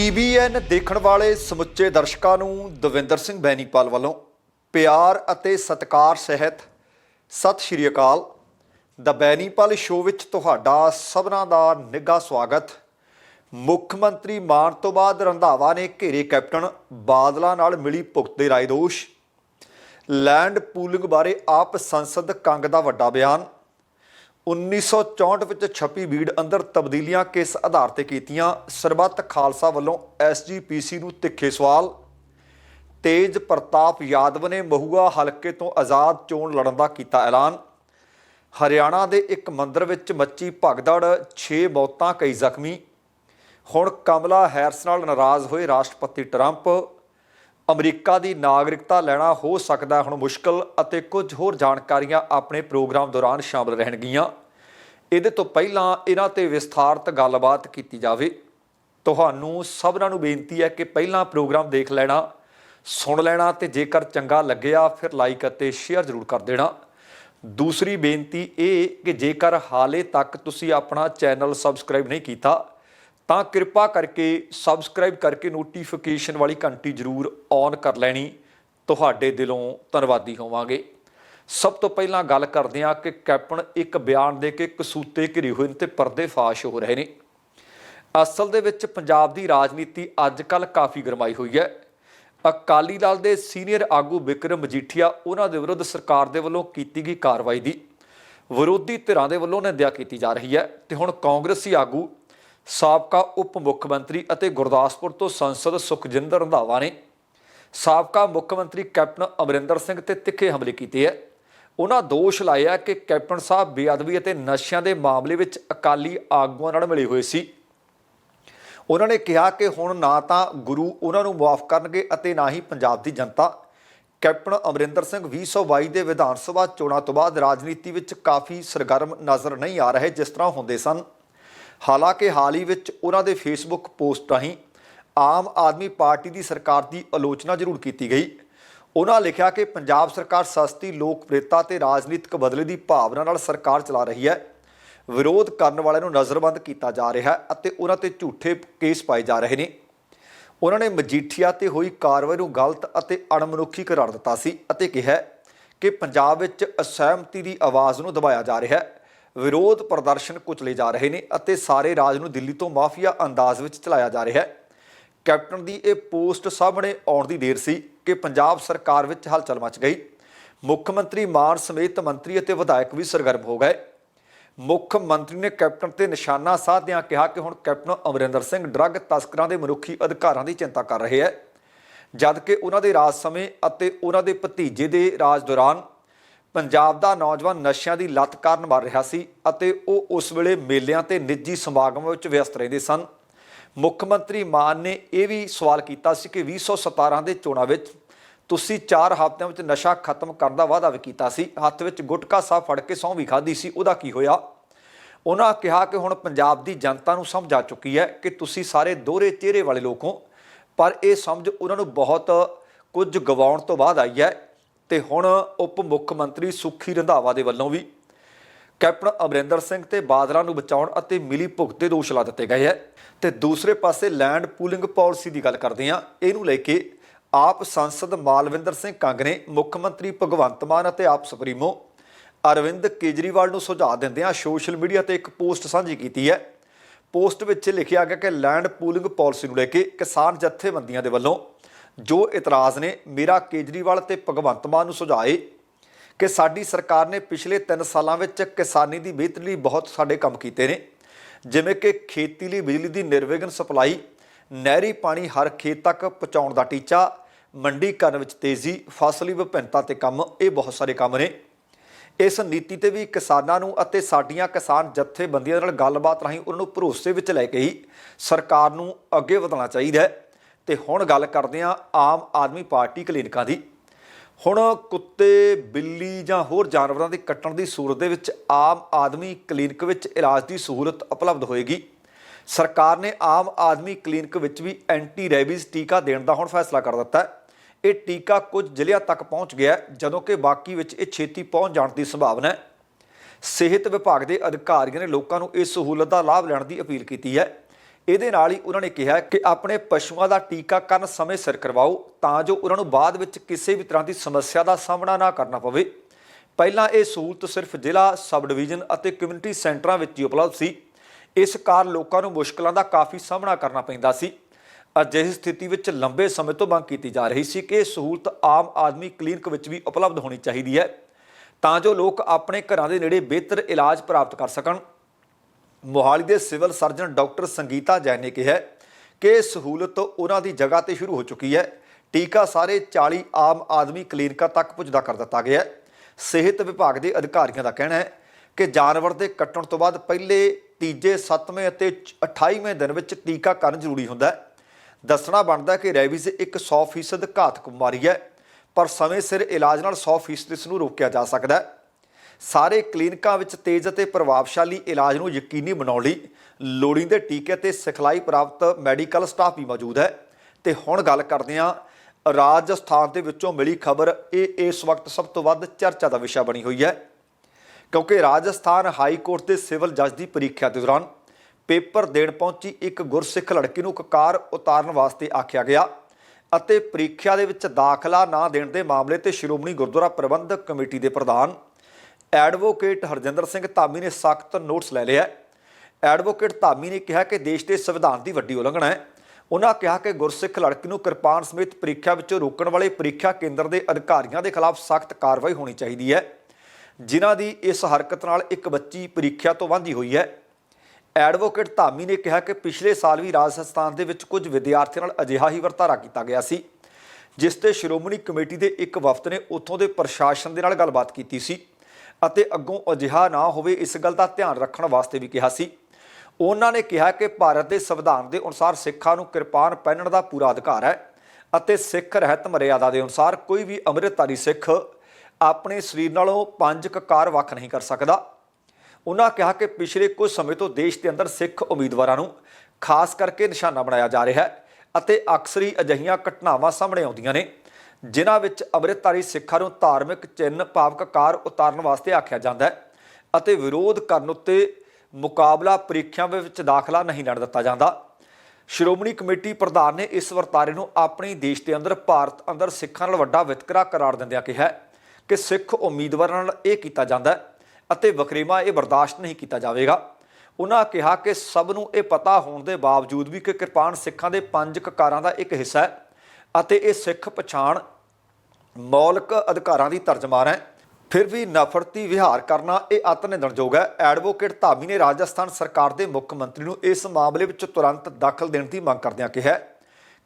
TVN ਦੇਖਣ ਵਾਲੇ ਸਮੁੱਚੇ ਦਰਸ਼ਕਾਂ ਨੂੰ ਦਵਿੰਦਰ ਸਿੰਘ ਬੈਨੀਪਾਲ ਵੱਲੋਂ ਪਿਆਰ ਅਤੇ ਸਤਿਕਾਰ ਸਹਿਤ ਸਤਿ ਸ਼੍ਰੀ ਅਕਾਲ। ਦਾ ਬੈਨੀਪਾਲ ਸ਼ੋਅ ਵਿੱਚ ਤੁਹਾਡਾ ਸਭਨਾਂ ਦਾ ਨਿੱਘਾ ਸਵਾਗਤ। ਮੁੱਖ ਮੰਤਰੀ ਮਾਨ ਤੋਂ ਬਾਅਦ ਰੰਧਾਵਾ ਨੇ ਘੇਰੇ ਕੈਪਟਨ ਬਾਦਲਾਂ ਨਾਲ ਮਿਲੀ ਭੁਗਤ ਦੇ ਰਾਏ ਦੋਸ਼। ਲੈਂਡ ਪੂਲਿੰਗ ਬਾਰੇ ਆਪ ਸੰਸਦ ਕੰਗ ਦਾ ਵੱਡਾ ਬਿਆਨ। 1964 ਵਿੱਚ ਛਪੀ ਬੀੜ ਅੰਦਰ ਤਬਦੀਲੀਆਂ ਕਿਸ ਆਧਾਰ ਤੇ ਕੀਤੀਆਂ? ਸਰਬੱਤ ਖਾਲਸਾ ਵੱਲੋਂ ਐਸਜੀਪੀਸੀ ਨੂੰ ਤਿੱਖੇ ਸਵਾਲ। ਤੇਜ ਪ੍ਰਤਾਪ ਯਾਦਵ ਨੇ ਮਹੂਆ ਹਲਕੇ ਤੋਂ ਆਜ਼ਾਦ ਚੋਣ ਲੜਨ ਦਾ ਕੀਤਾ ਐਲਾਨ। ਹਰਿਆਣਾ ਦੇ ਇੱਕ ਮੰਦਰ ਵਿੱਚ ਮੱਚੀ ਭਗਦੜ 6 ਮੌਤਾਂ, ਕਈ ਜ਼ਖਮੀ। ਹੁਣ ਕਮਲਾ ਹੈਰਸ ਨਾਲ ਨਾਰਾਜ਼ ਹੋਏ ਰਾਸ਼ਟਰਪਤੀ ਟਰੰਪ। ਅਮਰੀਕਾ ਦੀ ਨਾਗਰਿਕਤਾ ਲੈਣਾ ਹੋ ਸਕਦਾ ਹੁਣ ਮੁਸ਼ਕਲ ਅਤੇ ਕੁਝ ਹੋਰ ਜਾਣਕਾਰੀਆਂ ਆਪਣੇ ਪ੍ਰੋਗਰਾਮ ਦੌਰਾਨ ਸ਼ਾਮਲ ਰਹਿਣਗੀਆਂ। ਇਹਦੇ ਤੋਂ ਪਹਿਲਾਂ ਇਹਨਾਂ ਤੇ ਵਿਸਥਾਰਤ ਗੱਲਬਾਤ ਕੀਤੀ ਜਾਵੇ। ਤੁਹਾਨੂੰ ਸਭਨਾਂ ਨੂੰ ਬੇਨਤੀ ਹੈ ਕਿ ਪਹਿਲਾਂ ਪ੍ਰੋਗਰਾਮ ਦੇਖ ਲੈਣਾ, ਸੁਣ ਲੈਣਾ ਤੇ ਜੇਕਰ ਚੰਗਾ ਲੱਗਿਆ ਫਿਰ ਲਾਈਕ ਅਤੇ ਸ਼ੇਅਰ ਜ਼ਰੂਰ ਕਰ ਦੇਣਾ। ਦੂਸਰੀ ਬੇਨਤੀ ਇਹ ਕਿ ਜੇਕਰ ਹਾਲੇ ਤੱਕ ਤੁਸੀਂ ਆਪਣਾ ਚੈਨਲ ਸਬਸਕ੍ਰਾਈਬ ਨਹੀਂ ਕੀਤਾ ਤਾਂ ਕਿਰਪਾ ਕਰਕੇ ਸਬਸਕ੍ਰਾਈਬ ਕਰਕੇ ਨੋਟੀਫਿਕੇਸ਼ਨ ਵਾਲੀ ਘੰਟੀ ਜ਼ਰੂਰ ਔਨ ਕਰ ਲੈਣੀ। ਤੁਹਾਡੇ ਦਿਲੋਂ ਧੰਨਵਾਦੀ ਹੋਵਾਂਗੇ। ਸਭ ਤੋਂ ਪਹਿਲਾਂ ਗੱਲ ਕਰਦੇ ਹਾਂ ਕਿ ਕੈਪਟਨ ਇੱਕ ਬਿਆਨ ਦੇ ਕੇ ਕਸੂਤੇ ਘਿਰੇ ਹੋਏ ਨੇ ਤੇ ਪਰਦੇ ਫਾਸ਼ ਹੋ ਰਹੇ ਨੇ। ਅਸਲ ਦੇ ਵਿੱਚ ਪੰਜਾਬ ਦੀ ਰਾਜਨੀਤੀ ਅੱਜ ਕੱਲ ਕਾਫੀ ਗਰਮਾਈ ਹੋਈ ਹੈ। ਅਕਾਲੀ ਦਲ ਦੇ ਸੀਨੀਅਰ ਆਗੂ ਵਿਕਰਮ ਮਜੀਠੀਆ ਉਹਨਾਂ ਦੇ ਵਿਰੁੱਧ ਸਰਕਾਰ ਦੇ ਵੱਲੋਂ ਕੀਤੀ ਗਈ ਕਾਰਵਾਈ ਦੀ ਵਿਰੋਧੀ ਧਿਰਾਂ ਦੇ ਵੱਲੋਂ ਨਿੰਦਿਆ ਕੀਤੀ ਜਾ ਰਹੀ ਹੈ ਤੇ ਹੁਣ ਕਾਂਗਰਸੀ ਆਗੂ ਸਾਬਕਾ ਉਪ ਮੁੱਖ ਮੰਤਰੀ ਅਤੇ ਗੁਰਦਾਸਪੁਰ ਤੋਂ ਸੰਸਦ ਸੁਖਜਿੰਦਰ ਰੰਧਾਵਾ ਨੇ ਸਾਬਕਾ ਮੁੱਖ ਮੰਤਰੀ ਕੈਪਟਨ ਅਮਰਿੰਦਰ ਸਿੰਘ ਤੇ ਤਿੱਖੇ ਹਮਲੇ ਕੀਤੇ ਹੈ ਉਹਨਾਂ ਦੋਸ਼ ਲਾਇਆ ਕਿ ਕੈਪਟਨ ਸਾਹਿਬ ਬੇਅਦਬੀ ਅਤੇ ਨਸ਼ਿਆਂ ਦੇ ਮਾਮਲੇ ਵਿੱਚ ਅਕਾਲੀ ਆਗੂਆਂ ਨਾਲ ਮਿਲੇ ਹੋਏ ਸੀ। ਉਹਨਾਂ ਨੇ ਕਿਹਾ ਕਿ ਹੁਣ ਨਾ ਤਾਂ ਗੁਰੂ ਉਹਨਾਂ ਨੂੰ ਮਾਫ ਕਰਨਗੇ ਅਤੇ ਨਾ ਹੀ ਪੰਜਾਬ ਦੀ ਜਨਤਾ। ਕੈਪਟਨ ਅਮਰਿੰਦਰ ਸਿੰਘ 2022 ਦੇ ਵਿਧਾਨ ਸਭਾ ਚੋਣਾਂ ਤੋਂ ਬਾਅਦ ਰਾਜਨੀਤੀ ਵਿੱਚ ਕਾਫੀ ਸਰਗਰਮ ਨਜ਼ਰ ਨਹੀਂ ਆ ਰਹੇ ਜਿਸ ਤਰ੍ਹਾਂ ਹੁੰਦੇ ਸਨ। ਹਾਲਾਂਕਿ ਹਾਲ ਹੀ ਵਿੱਚ ਉਹਨਾਂ ਦੇ ਫੇਸਬੁੱਕ ਪੋਸਟ ਰਾਹੀਂ ਆਮ ਆਦਮੀ ਪਾਰਟੀ ਦੀ ਸਰਕਾਰ ਦੀ ਆਲੋਚਨਾ ਜ਼ਰੂਰ ਕੀਤੀ ਗਈ। ਉਹਨਾਂ ਲਿਖਿਆ ਕਿ ਪੰਜਾਬ ਸਰਕਾਰ ਸਸਤੀ ਲੋਕਪ੍ਰਿਯਤਾ ਤੇ ਰਾਜਨੀਤਿਕ ਬਦਲੇ ਦੀ ਭਾਵਨਾ ਨਾਲ ਸਰਕਾਰ ਚਲਾ ਰਹੀ ਹੈ। ਵਿਰੋਧ ਕਰਨ ਵਾਲਿਆਂ ਨੂੰ ਨਜ਼ਰਬੰਦ ਕੀਤਾ ਜਾ ਰਿਹਾ ਹੈ ਅਤੇ ਉਹਨਾਂ ਤੇ ਝੂਠੇ ਕੇਸ ਪਾਏ ਜਾ ਰਹੇ ਨੇ। ਉਹਨਾਂ ਨੇ ਮਜੀਠੀਆ ਤੇ ਹੋਈ ਕਾਰਵਾਈ ਨੂੰ ਗਲਤ ਅਤੇ ਅਣਮਨੁੱਖੀ ਕਰਾਰ ਦਿੱਤਾ ਸੀ ਅਤੇ ਕਿਹਾ ਕਿ ਪੰਜਾਬ ਵਿੱਚ ਅਸਹਿਮਤੀ ਦੀ ਆਵਾਜ਼ ਨੂੰ ਦਬਾਇਆ ਜਾ ਰਿਹਾ ਹੈ। ਵਿਰੋਧ ਪ੍ਰਦਰਸ਼ਨ ਕੁਚਲੇ ਜਾ ਰਹੇ ਨੇ ਅਤੇ ਸਾਰੇ ਰਾਜ ਨੂੰ ਦਿੱਲੀ ਤੋਂ ਮਾਫੀਆ ਅੰਦਾਜ਼ ਵਿੱਚ ਚਲਾਇਆ ਜਾ ਰਿਹਾ ਹੈ। ਕੈਪਟਨ ਦੀ ਇਹ ਪੋਸਟ ਸਾਹਮਣੇ ਆਉਣ ਦੀ ਦੇਰ ਸੀ ਕਿ ਪੰਜਾਬ ਸਰਕਾਰ ਵਿੱਚ ਹਲਚਲ ਮਚ ਗਈ। ਮੁੱਖ ਮੰਤਰੀ ਮਾਨ ਸਮੇਤ ਮੰਤਰੀ ਅਤੇ ਵਿਧਾਇਕ ਵੀ ਸਰਗਰਮ ਹੋ ਗਏ। ਮੁੱਖ ਮੰਤਰੀ ਨੇ ਕੈਪਟਨ ਤੇ ਨਿਸ਼ਾਨਾ ਸਾਧਦਿਆਂ ਕਿਹਾ ਕਿ ਹੁਣ ਕੈਪਟਨ ਅਮਰਿੰਦਰ ਸਿੰਘ ਡਰੱਗ ਤਸਕਰਾਂ ਦੇ ਮਨੁੱਖੀ ਅਧਿਕਾਰਾਂ ਦੀ ਚਿੰਤਾ ਕਰ ਰਹੇ ਹੈ। ਜਦ ਕਿ ਉਹਨਾਂ ਦੇ ਰਾਜ ਸਮੇਂ ਅਤੇ ਉਹਨਾਂ ਦੇ ਭਤੀਜੇ ਦੇ ਰਾਜ ਦੌਰਾਨ ਪੰਜਾਬ ਦਾ ਨੌਜਵਾਨ ਨਸ਼ਿਆਂ ਦੀ ਲੱਤ ਕਾਰਨ ਮਰ ਰਿਹਾ ਸੀ ਅਤੇ ਉਹ ਉਸ ਵੇਲੇ ਮੇਲਿਆਂ ਤੇ ਨਿੱਜੀ ਸਮਾਗਮਾਂ ਵਿੱਚ ਵਿਅਸਤ ਰਹਿੰਦੇ ਸਨ। ਮੁੱਖ ਮੰਤਰੀ ਮਾਨ ਨੇ ਇਹ ਵੀ ਸਵਾਲ ਕੀਤਾ ਸੀ ਕਿ 2017 ਦੇ ਚੋਣਾਂ ਵਿੱਚ ਤੁਸੀਂ 4 ਹਫ਼ਤਿਆਂ ਵਿੱਚ ਨਸ਼ਾ ਖਤਮ ਕਰਨ ਦਾ ਵਾਅਦਾ ਵੀ ਕੀਤਾ ਸੀ। ਹੱਥ ਵਿੱਚ ਗੁਟਕਾ ਸਾਹ ਫੜ ਕੇ ਸਹੁੰ ਵੀ ਖਾਧੀ ਸੀ, ਉਹਦਾ ਕੀ ਹੋਇਆ? ਉਹਨਾਂ ਕਿਹਾ ਕਿ ਹੁਣ ਪੰਜਾਬ ਦੀ ਜਨਤਾ ਨੂੰ ਸਮਝ ਆ ਚੁੱਕੀ ਹੈ ਕਿ ਤੁਸੀਂ ਸਾਰੇ ਦੋਹਰੇ ਚਿਹਰੇ ਵਾਲੇ ਲੋਕ ਹੋ, ਪਰ ਇਹ ਸਮਝ ਉਹਨਾਂ ਨੂੰ ਬਹੁਤ ਕੁਝ ਗਵਾਉਣ ਤੋਂ ਬਾਅਦ ਆਈ ਹੈ ਤੇ ਹੁਣ ਉਪ ਮੁੱਖ ਮੰਤਰੀ ਸੁਖੀ ਰੰਧਾਵਾ ਦੇ ਵੱਲੋਂ ਵੀ ਕੈਪਟਨ ਅਮਰਿੰਦਰ ਸਿੰਘ ਤੇ ਬਾਦਲਾਂ ਨੂੰ ਬਚਾਉਣ ਅਤੇ ਮਿਲੀ ਭੁਗਤ ਦੇ ਦੋਸ਼ ਲਾ ਦਿੱਤੇ ਗਏ ਹੈ। ਤੇ ਦੂਸਰੇ ਪਾਸੇ ਲੈਂਡ ਪੂਲਿੰਗ ਪਾਲਿਸੀ ਦੀ ਗੱਲ ਕਰਦੇ ਹਾਂ। ਇਹਨੂੰ ਲੈ ਕੇ ਆਪ ਸੰਸਦ ਮਾਲਵਿੰਦਰ ਸਿੰਘ ਕੰਗ ਨੇ ਮੁੱਖ ਮੰਤਰੀ ਭਗਵੰਤ ਮਾਨ ਅਤੇ ਆਪ ਸੁਪਰੀਮੋ ਅਰਵਿੰਦ ਕੇਜਰੀਵਾਲ ਨੂੰ ਸੁਝਾਅ ਦਿੰਦਿਆਂ ਸੋਸ਼ਲ ਮੀਡੀਆ ਤੇ ਇੱਕ ਪੋਸਟ ਸਾਂਝੀ ਕੀਤੀ ਹੈ। ਪੋਸਟ ਵਿੱਚ ਲਿਖਿਆ ਗਿਆ ਕਿ ਲੈਂਡ ਪੂਲਿੰਗ ਪਾਲਿਸੀ ਨੂੰ ਲੈ ਕੇ ਕਿਸਾਨ ਜਥੇਬੰਦੀਆਂ ਦੇ ਵੱਲੋਂ ਜੋ ਇਤਰਾਜ਼ ਨੇ ਮੇਰਾ ਕੇਜਰੀਵਾਲ ਤੇ ਭਗਵੰਤ ਮਾਨ ਨੂੰ ਸੁਝਾਏ ਕਿ ਸਾਡੀ ਸਰਕਾਰ ਨੇ ਪਿਛਲੇ 3 ਸਾਲਾਂ ਵਿੱਚ ਕਿਸਾਨੀ ਦੀ ਬਿਹਤਰੀ ਲਈ ਬਹੁਤ ਸਾਡੇ ਕੰਮ ਕੀਤੇ ਨੇ, ਜਿਵੇਂ ਕਿ ਖੇਤੀ ਲਈ ਬਿਜਲੀ ਦੀ ਨਿਰਵਿਘਨ ਸਪਲਾਈ, ਨਹਿਰੀ ਪਾਣੀ ਹਰ ਖੇਤ ਤੱਕ ਪਹੁੰਚਾਉਣ ਦਾ ਟੀਚਾ ਮੰਡੀਕਰਨ ਵਿੱਚ ਤੇਜ਼ੀ, ਫਸਲੀ ਵਿਭਿੰਨਤਾ ਤੇ ਕੰਮ, ਇਹ ਬਹੁਤ ਸਾਰੇ ਕੰਮ ਨੇ। ਇਸ ਨੀਤੀ ਤੇ ਵੀ ਕਿਸਾਨਾਂ ਨੂੰ ਅਤੇ ਸਾਡੀਆਂ ਕਿਸਾਨ ਜਥੇਬੰਦੀਆਂ ਨਾਲ ਗੱਲਬਾਤ ਰਾਹੀਂ ਉਹਨਾਂ ਨੂੰ ਭਰੋਸੇ ਵਿੱਚ ਲੈ ਕੇ ਹੀ ਸਰਕਾਰ ਨੂੰ ਅੱਗੇ ਵਧਣਾ ਚਾਹੀਦਾ ਹੈ। ਤੇ ਹੁਣ ਗੱਲ ਕਰਦੇ ਹਾਂ ਆਮ ਆਦਮੀ ਪਾਰਟੀ ਕਲੀਨਿਕਾਂ ਦੀ। ਹੁਣ ਕੁੱਤੇ, ਬਿੱਲੀ ਜਾਂ ਹੋਰ ਜਾਨਵਰਾਂ ਦੇ ਕੱਟਣ ਦੀ ਸੂਰਤ ਦੇ ਵਿੱਚ ਆਮ ਆਦਮੀ ਕਲੀਨਿਕ ਵਿੱਚ ਇਲਾਜ ਦੀ ਸਹੂਲਤ ਉਪਲਬਧ ਹੋਏਗੀ। ਸਰਕਾਰ ਨੇ ਆਮ ਆਦਮੀ ਕਲੀਨਿਕ ਵਿੱਚ ਵੀ ਐਂਟੀ ਰੈਬੀਜ਼ ਟੀਕਾ ਦੇਣ ਦਾ ਹੁਣ ਫੈਸਲਾ ਕਰ ਦਿੱਤਾ ਹੈ। ਇਹ ਟੀਕਾ ਕੁਝ ਜ਼ਿਲ੍ਹਿਆਂ ਤੱਕ ਪਹੁੰਚ ਗਿਆ ਜਦੋਂ ਕਿ ਬਾਕੀ ਵਿੱਚ ਇਹ ਛੇਤੀ ਪਹੁੰਚ ਜਾਣ ਦੀ ਸੰਭਾਵਨਾ ਹੈ। ਸਿਹਤ ਵਿਭਾਗ ਦੇ ਅਧਿਕਾਰੀਆਂ ਨੇ ਲੋਕਾਂ ਨੂੰ ਇਸ ਸਹੂਲਤ ਦਾ ਲਾਭ ਲੈਣ ਦੀ ਅਪੀਲ ਕੀਤੀ ਹੈ। ਇਹਦੇ ਨਾਲ ਹੀ ਉਹਨਾਂ ਨੇ ਕਿਹਾ ਕਿ ਆਪਣੇ ਪਸ਼ੂਆਂ ਦਾ ਟੀਕਾਕਰਨ ਸਮੇਂ ਸਿਰ ਕਰਵਾਓ, ਤਾਂ ਜੋ ਉਹਨਾਂ ਨੂੰ ਬਾਅਦ ਵਿੱਚ ਕਿਸੇ ਵੀ ਤਰ੍ਹਾਂ ਦੀ ਸਮੱਸਿਆ ਦਾ ਸਾਹਮਣਾ ਨਾ ਕਰਨਾ ਪਵੇ। ਪਹਿਲਾਂ ਇਹ ਸਹੂਲਤ ਸਿਰਫ ਜ਼ਿਲ੍ਹਾ, ਸਬ ਡਿਵੀਜ਼ਨ ਅਤੇ ਕਮਿਊਨਿਟੀ ਸੈਂਟਰਾਂ ਵਿੱਚ ਹੀ ਉਪਲਬਧ ਸੀ। ਇਸ ਕਾਰਨ ਲੋਕਾਂ ਨੂੰ ਮੁਸ਼ਕਲਾਂ ਦਾ ਕਾਫੀ ਸਾਹਮਣਾ ਕਰਨਾ ਪੈਂਦਾ ਸੀ। ਅਜਿਹੀ ਸਥਿਤੀ ਵਿੱਚ ਲੰਬੇ ਸਮੇਂ ਤੋਂ ਮੰਗ ਕੀਤੀ ਜਾ ਰਹੀ ਸੀ ਕਿ ਇਹ ਸਹੂਲਤ ਆਮ ਆਦਮੀ ਕਲੀਨਿਕ ਵਿੱਚ ਵੀ ਉਪਲਬਧ ਹੋਣੀ ਚਾਹੀਦੀ ਹੈ, ਤਾਂ ਜੋ ਲੋਕ ਆਪਣੇ ਘਰਾਂ ਦੇ ਨੇੜੇ ਬਿਹਤਰ ਇਲਾਜ ਪ੍ਰਾਪਤ ਕਰ ਸਕਣ। ਮੋਹਾਲੀ ਦੇ civil surgeon doctor Sangeeta Jain ਨੇ ਕਿਹਾ ਕਿ ਸਹੂਲਤ ਉਹਨਾਂ ਦੀ ਜਗ੍ਹਾ ਤੇ ਸ਼ੁਰੂ ਹੋ ਚੁੱਕੀ ਹੈ। ਟੀਕਾ ਸਾਰੇ 40 ਆਮ ਆਦਮੀ ਕਲੀਨਿਕਾਂ ਤੱਕ ਪੁੱਜਦਾ ਕਰ ਦਿੱਤਾ ਗਿਆ ਹੈ। ਸਿਹਤ ਵਿਭਾਗ ਦੇ ਅਧਿਕਾਰੀਆਂ ਦਾ ਕਹਿਣਾ ਹੈ ਕਿ ਜਾਨਵਰ ਦੇ ਕੱਟਣ ਤੋਂ ਬਾਅਦ ਪਹਿਲੇ, ਤੀਜੇ 7ਵੇਂ ਅਤੇ 28ਵੇਂ ਦਿਨ ਵਿੱਚ ਟੀਕਾਕਰਨ ਜ਼ਰੂਰੀ ਹੁੰਦਾ ਹੈ। ਦੱਸਣਾ ਬਣਦਾ ਹੈ ਕਿ ਰੈਬੀਜ਼ ਇੱਕ 100% ਘਾਤਕ ਬਿਮਾਰੀ ਹੈ, ਪਰ ਸਮੇਂ ਸਿਰ ਇਲਾਜ ਨਾਲ 100% ਇਸ ਨੂੰ ਰੋਕਿਆ ਜਾ ਸਕਦਾ ਹੈ। ਸਾਰੇ ਕਲੀਨਿਕਾਂ ਵਿੱਚ ਤੇਜ਼ ਅਤੇ ਪ੍ਰਭਾਵਸ਼ਾਲੀ ਇਲਾਜ ਨੂੰ ਯਕੀਨੀ ਬਣਾਉਣ ਲਈ ਲੋੜੀਂਦੇ ਟੀਕੇ ਤੇ ਸਿਖਲਾਈ ਪ੍ਰਾਪਤ ਮੈਡੀਕਲ ਸਟਾਫ ਵੀ ਮੌਜੂਦ ਹੈ। ਤੇ ਹੁਣ ਗੱਲ ਕਰਦੇ ਹਾਂ ਰਾਜਸਥਾਨ ਦੇ ਵਿੱਚੋਂ ਮਿਲੀ ਖਬਰ, ਇਹ ਇਸ ਵਕਤ ਸਭ ਤੋਂ ਵੱਧ ਚਰਚਾ ਦਾ ਵਿਸ਼ਾ ਬਣੀ ਹੋਈ ਹੈ। ਕਿਉਂਕਿ ਰਾਜਸਥਾਨ ਹਾਈ ਕੋਰਟ ਦੇ ਸਿਵਲ ਜੱਜ ਦੀ ਪ੍ਰੀਖਿਆ ਦੇ ਦੌਰਾਨ ਪੇਪਰ ਦੇਣ ਪਹੁੰਚੀ ਇੱਕ ਗੁਰਸਿੱਖ ਲੜਕੀ ਨੂੰ ਕਕਾਰ ਉਤਾਰਨ ਵਾਸਤੇ ਆਖਿਆ ਗਿਆ ਅਤੇ ਪ੍ਰੀਖਿਆ ਦੇ ਵਿੱਚ ਦਾਖਲਾ ਨਾ ਦੇਣ ਦੇ ਮਾਮਲੇ ਤੇ ਸ਼੍ਰੋਮਣੀ ਗੁਰਦੁਆਰਾ ਪ੍ਰਬੰਧਕ ਕਮੇਟੀ ਦੇ ਪ੍ਰਧਾਨ ਐਡਵੋਕੇਟ ਹਰਜਿੰਦਰ ਸਿੰਘ ਧਾਮੀ ਨੇ ਸਖਤ ਨੋਟਿਸ ਲੈ ਲਿਆ ਐਡਵੋਕੇਟ ਧਾਮੀ ਨੇ ਕਿਹਾ ਕਿ ਦੇਸ਼ ਦੇ ਸੰਵਿਧਾਨ ਦੀ ਵੱਡੀ ਉਲੰਘਣਾ ਹੈ। ਉਹਨਾਂ ਕਿਹਾ ਕਿ ਗੁਰਸਿੱਖ ਲੜਕੀ ਨੂੰ ਕਿਰਪਾਨ ਸਮੇਤ ਪ੍ਰੀਖਿਆ ਵਿੱਚੋਂ ਰੋਕਣ ਵਾਲੇ ਪ੍ਰੀਖਿਆ ਕੇਂਦਰ ਦੇ ਅਧਿਕਾਰੀਆਂ ਦੇ ਖਿਲਾਫ ਸਖਤ ਕਾਰਵਾਈ ਹੋਣੀ ਚਾਹੀਦੀ ਹੈ। ਜਿਨ੍ਹਾਂ ਦੀ ਇਸ ਹਰਕਤ ਨਾਲ ਇੱਕ ਬੱਚੀ ਪ੍ਰੀਖਿਆ ਤੋਂ ਵਾਂਝੀ ਹੋਈ ਹੈ। ਐਡਵੋਕੇਟ ਧਾਮੀ ਨੇ ਕਿਹਾ ਕਿ ਪਿਛਲੇ ਸਾਲ ਵੀ ਰਾਜਸਥਾਨ ਦੇ ਵਿੱਚ ਕੁਝ ਵਿਦਿਆਰਥੀਆਂ ਨਾਲ ਅਜਿਹਾ ਹੀ ਵਰਤਾਰਾ ਕੀਤਾ ਗਿਆ ਸੀ, ਜਿਸ ਤੇ ਸ਼੍ਰੋਮਣੀ ਕਮੇਟੀ ਦੇ ਇੱਕ ਵਫਦ ਨੇ ਉੱਥੋਂ ਦੇ ਪ੍ਰਸ਼ਾਸਨ ਦੇ ਨਾਲ ਗੱਲਬਾਤ ਕੀਤੀ ਸੀ। ਅਤੇ ਅੱਗੋਂ ਅਜਿਹਾ ਨਾ ਹੋਵੇ, ਇਸ ਗੱਲ ਦਾ ਧਿਆਨ ਰੱਖਣ ਵਾਸਤੇ ਵੀ ਕਿਹਾ ਸੀ। ਉਹਨਾਂ ਨੇ ਕਿਹਾ ਕਿ ਭਾਰਤ ਦੇ ਸੰਵਿਧਾਨ ਦੇ ਅਨੁਸਾਰ ਸਿੱਖਾਂ ਨੂੰ ਕਿਰਪਾਨ ਪਹਿਨਣ ਦਾ ਪੂਰਾ ਅਧਿਕਾਰ ਹੈ ਅਤੇ ਸਿੱਖ ਰਹਿਤ ਮਰਿਆਦਾ ਦੇ ਅਨੁਸਾਰ ਕੋਈ ਵੀ ਅੰਮ੍ਰਿਤਧਾਰੀ ਸਿੱਖ ਆਪਣੇ ਸਰੀਰ ਨਾਲੋਂ ਪੰਜ ਕਕਾਰ ਵੱਖ ਨਹੀਂ ਕਰ ਸਕਦਾ। ਉਹਨਾਂ ਕਿਹਾ ਕਿ ਪਿਛਲੇ ਕੁਝ ਸਮੇਂ ਤੋਂ ਦੇਸ਼ ਦੇ ਅੰਦਰ ਸਿੱਖ ਉਮੀਦਵਾਰਾਂ ਨੂੰ ਖਾਸ ਕਰਕੇ ਨਿਸ਼ਾਨਾ ਬਣਾਇਆ ਜਾ ਰਿਹਾ ਹੈ ਅਤੇ ਅਕਸਰ ਹੀ ਅਜਿਹੀਆਂ ਘਟਨਾਵਾਂ ਸਾਹਮਣੇ ਆਉਂਦੀਆਂ ਨੇ। ਜਿਨ੍ਹਾਂ ਵਿੱਚ ਅੰਮ੍ਰਿਤਧਾਰੀ ਸਿੱਖਾਂ ਨੂੰ ਧਾਰਮਿਕ ਚਿੰਨ੍ਹ ਭਾਵ ਕਕਾਰ ਉਤਾਰਨ ਵਾਸਤੇ ਆਖਿਆ ਜਾਂਦਾ ਹੈ ਅਤੇ ਵਿਰੋਧ ਕਰਨ ਉੱਤੇ ਮੁਕਾਬਲਾ ਪ੍ਰੀਖਿਆ ਵਿੱਚ ਦਾਖਲਾ ਨਹੀਂ ਲੈਣ ਦਿੱਤਾ ਜਾਂਦਾ। ਸ਼੍ਰੋਮਣੀ ਕਮੇਟੀ ਪ੍ਰਧਾਨ ਨੇ ਇਸ ਵਰਤਾਰੇ ਨੂੰ ਆਪਣੇ ਦੇਸ਼ ਦੇ ਅੰਦਰ ਭਾਰਤ ਅੰਦਰ ਸਿੱਖਾਂ ਨਾਲ ਵੱਡਾ ਵਿਤਕਰਾ ਕਰਾਰ ਦਿੰਦਿਆਂ ਕਿਹਾ ਕਿ ਸਿੱਖ ਉਮੀਦਵਾਰਾਂ ਨਾਲ ਇਹ ਕੀਤਾ ਜਾਂਦਾ ਅਤੇ ਵਖਰੇਵਾ ਇਹ ਬਰਦਾਸ਼ਤ ਨਹੀਂ ਕੀਤਾ ਜਾਵੇਗਾ। ਉਹਨਾਂ ਕਿਹਾ ਕਿ ਸਭ ਨੂੰ ਇਹ ਪਤਾ ਹੋਣ ਦੇ ਬਾਵਜੂਦ ਵੀ ਕਿ ਕਿਰਪਾਨ ਸਿੱਖਾਂ ਦੇ ਪੰਜ ਕਕਾਰਾਂ ਦਾ ਇੱਕ ਹਿੱਸਾ ਹੈ। ਅਤੇ ਇਹ ਸਿੱਖ ਪਛਾਣ ਮੌਲਿਕ ਅਧਿਕਾਰਾਂ ਦੀ ਤਰਜਮਾਨ ਹੈ। ਫਿਰ ਵੀ ਨਫ਼ਰਤੀ ਵਿਹਾਰ ਕਰਨਾ ਇਹ ਅਤ ਨਿੰਦਣਯੋਗ ਹੈ। ਐਡਵੋਕੇਟ ਧਾਮੀ ਨੇ ਰਾਜਸਥਾਨ ਸਰਕਾਰ ਦੇ ਮੁੱਖ ਮੰਤਰੀ ਨੂੰ ਇਸ ਮਾਮਲੇ ਵਿੱਚ ਤੁਰੰਤ ਦਖਲ ਦੇਣ ਦੀ ਮੰਗ ਕਰਦਿਆਂ ਕਿਹਾ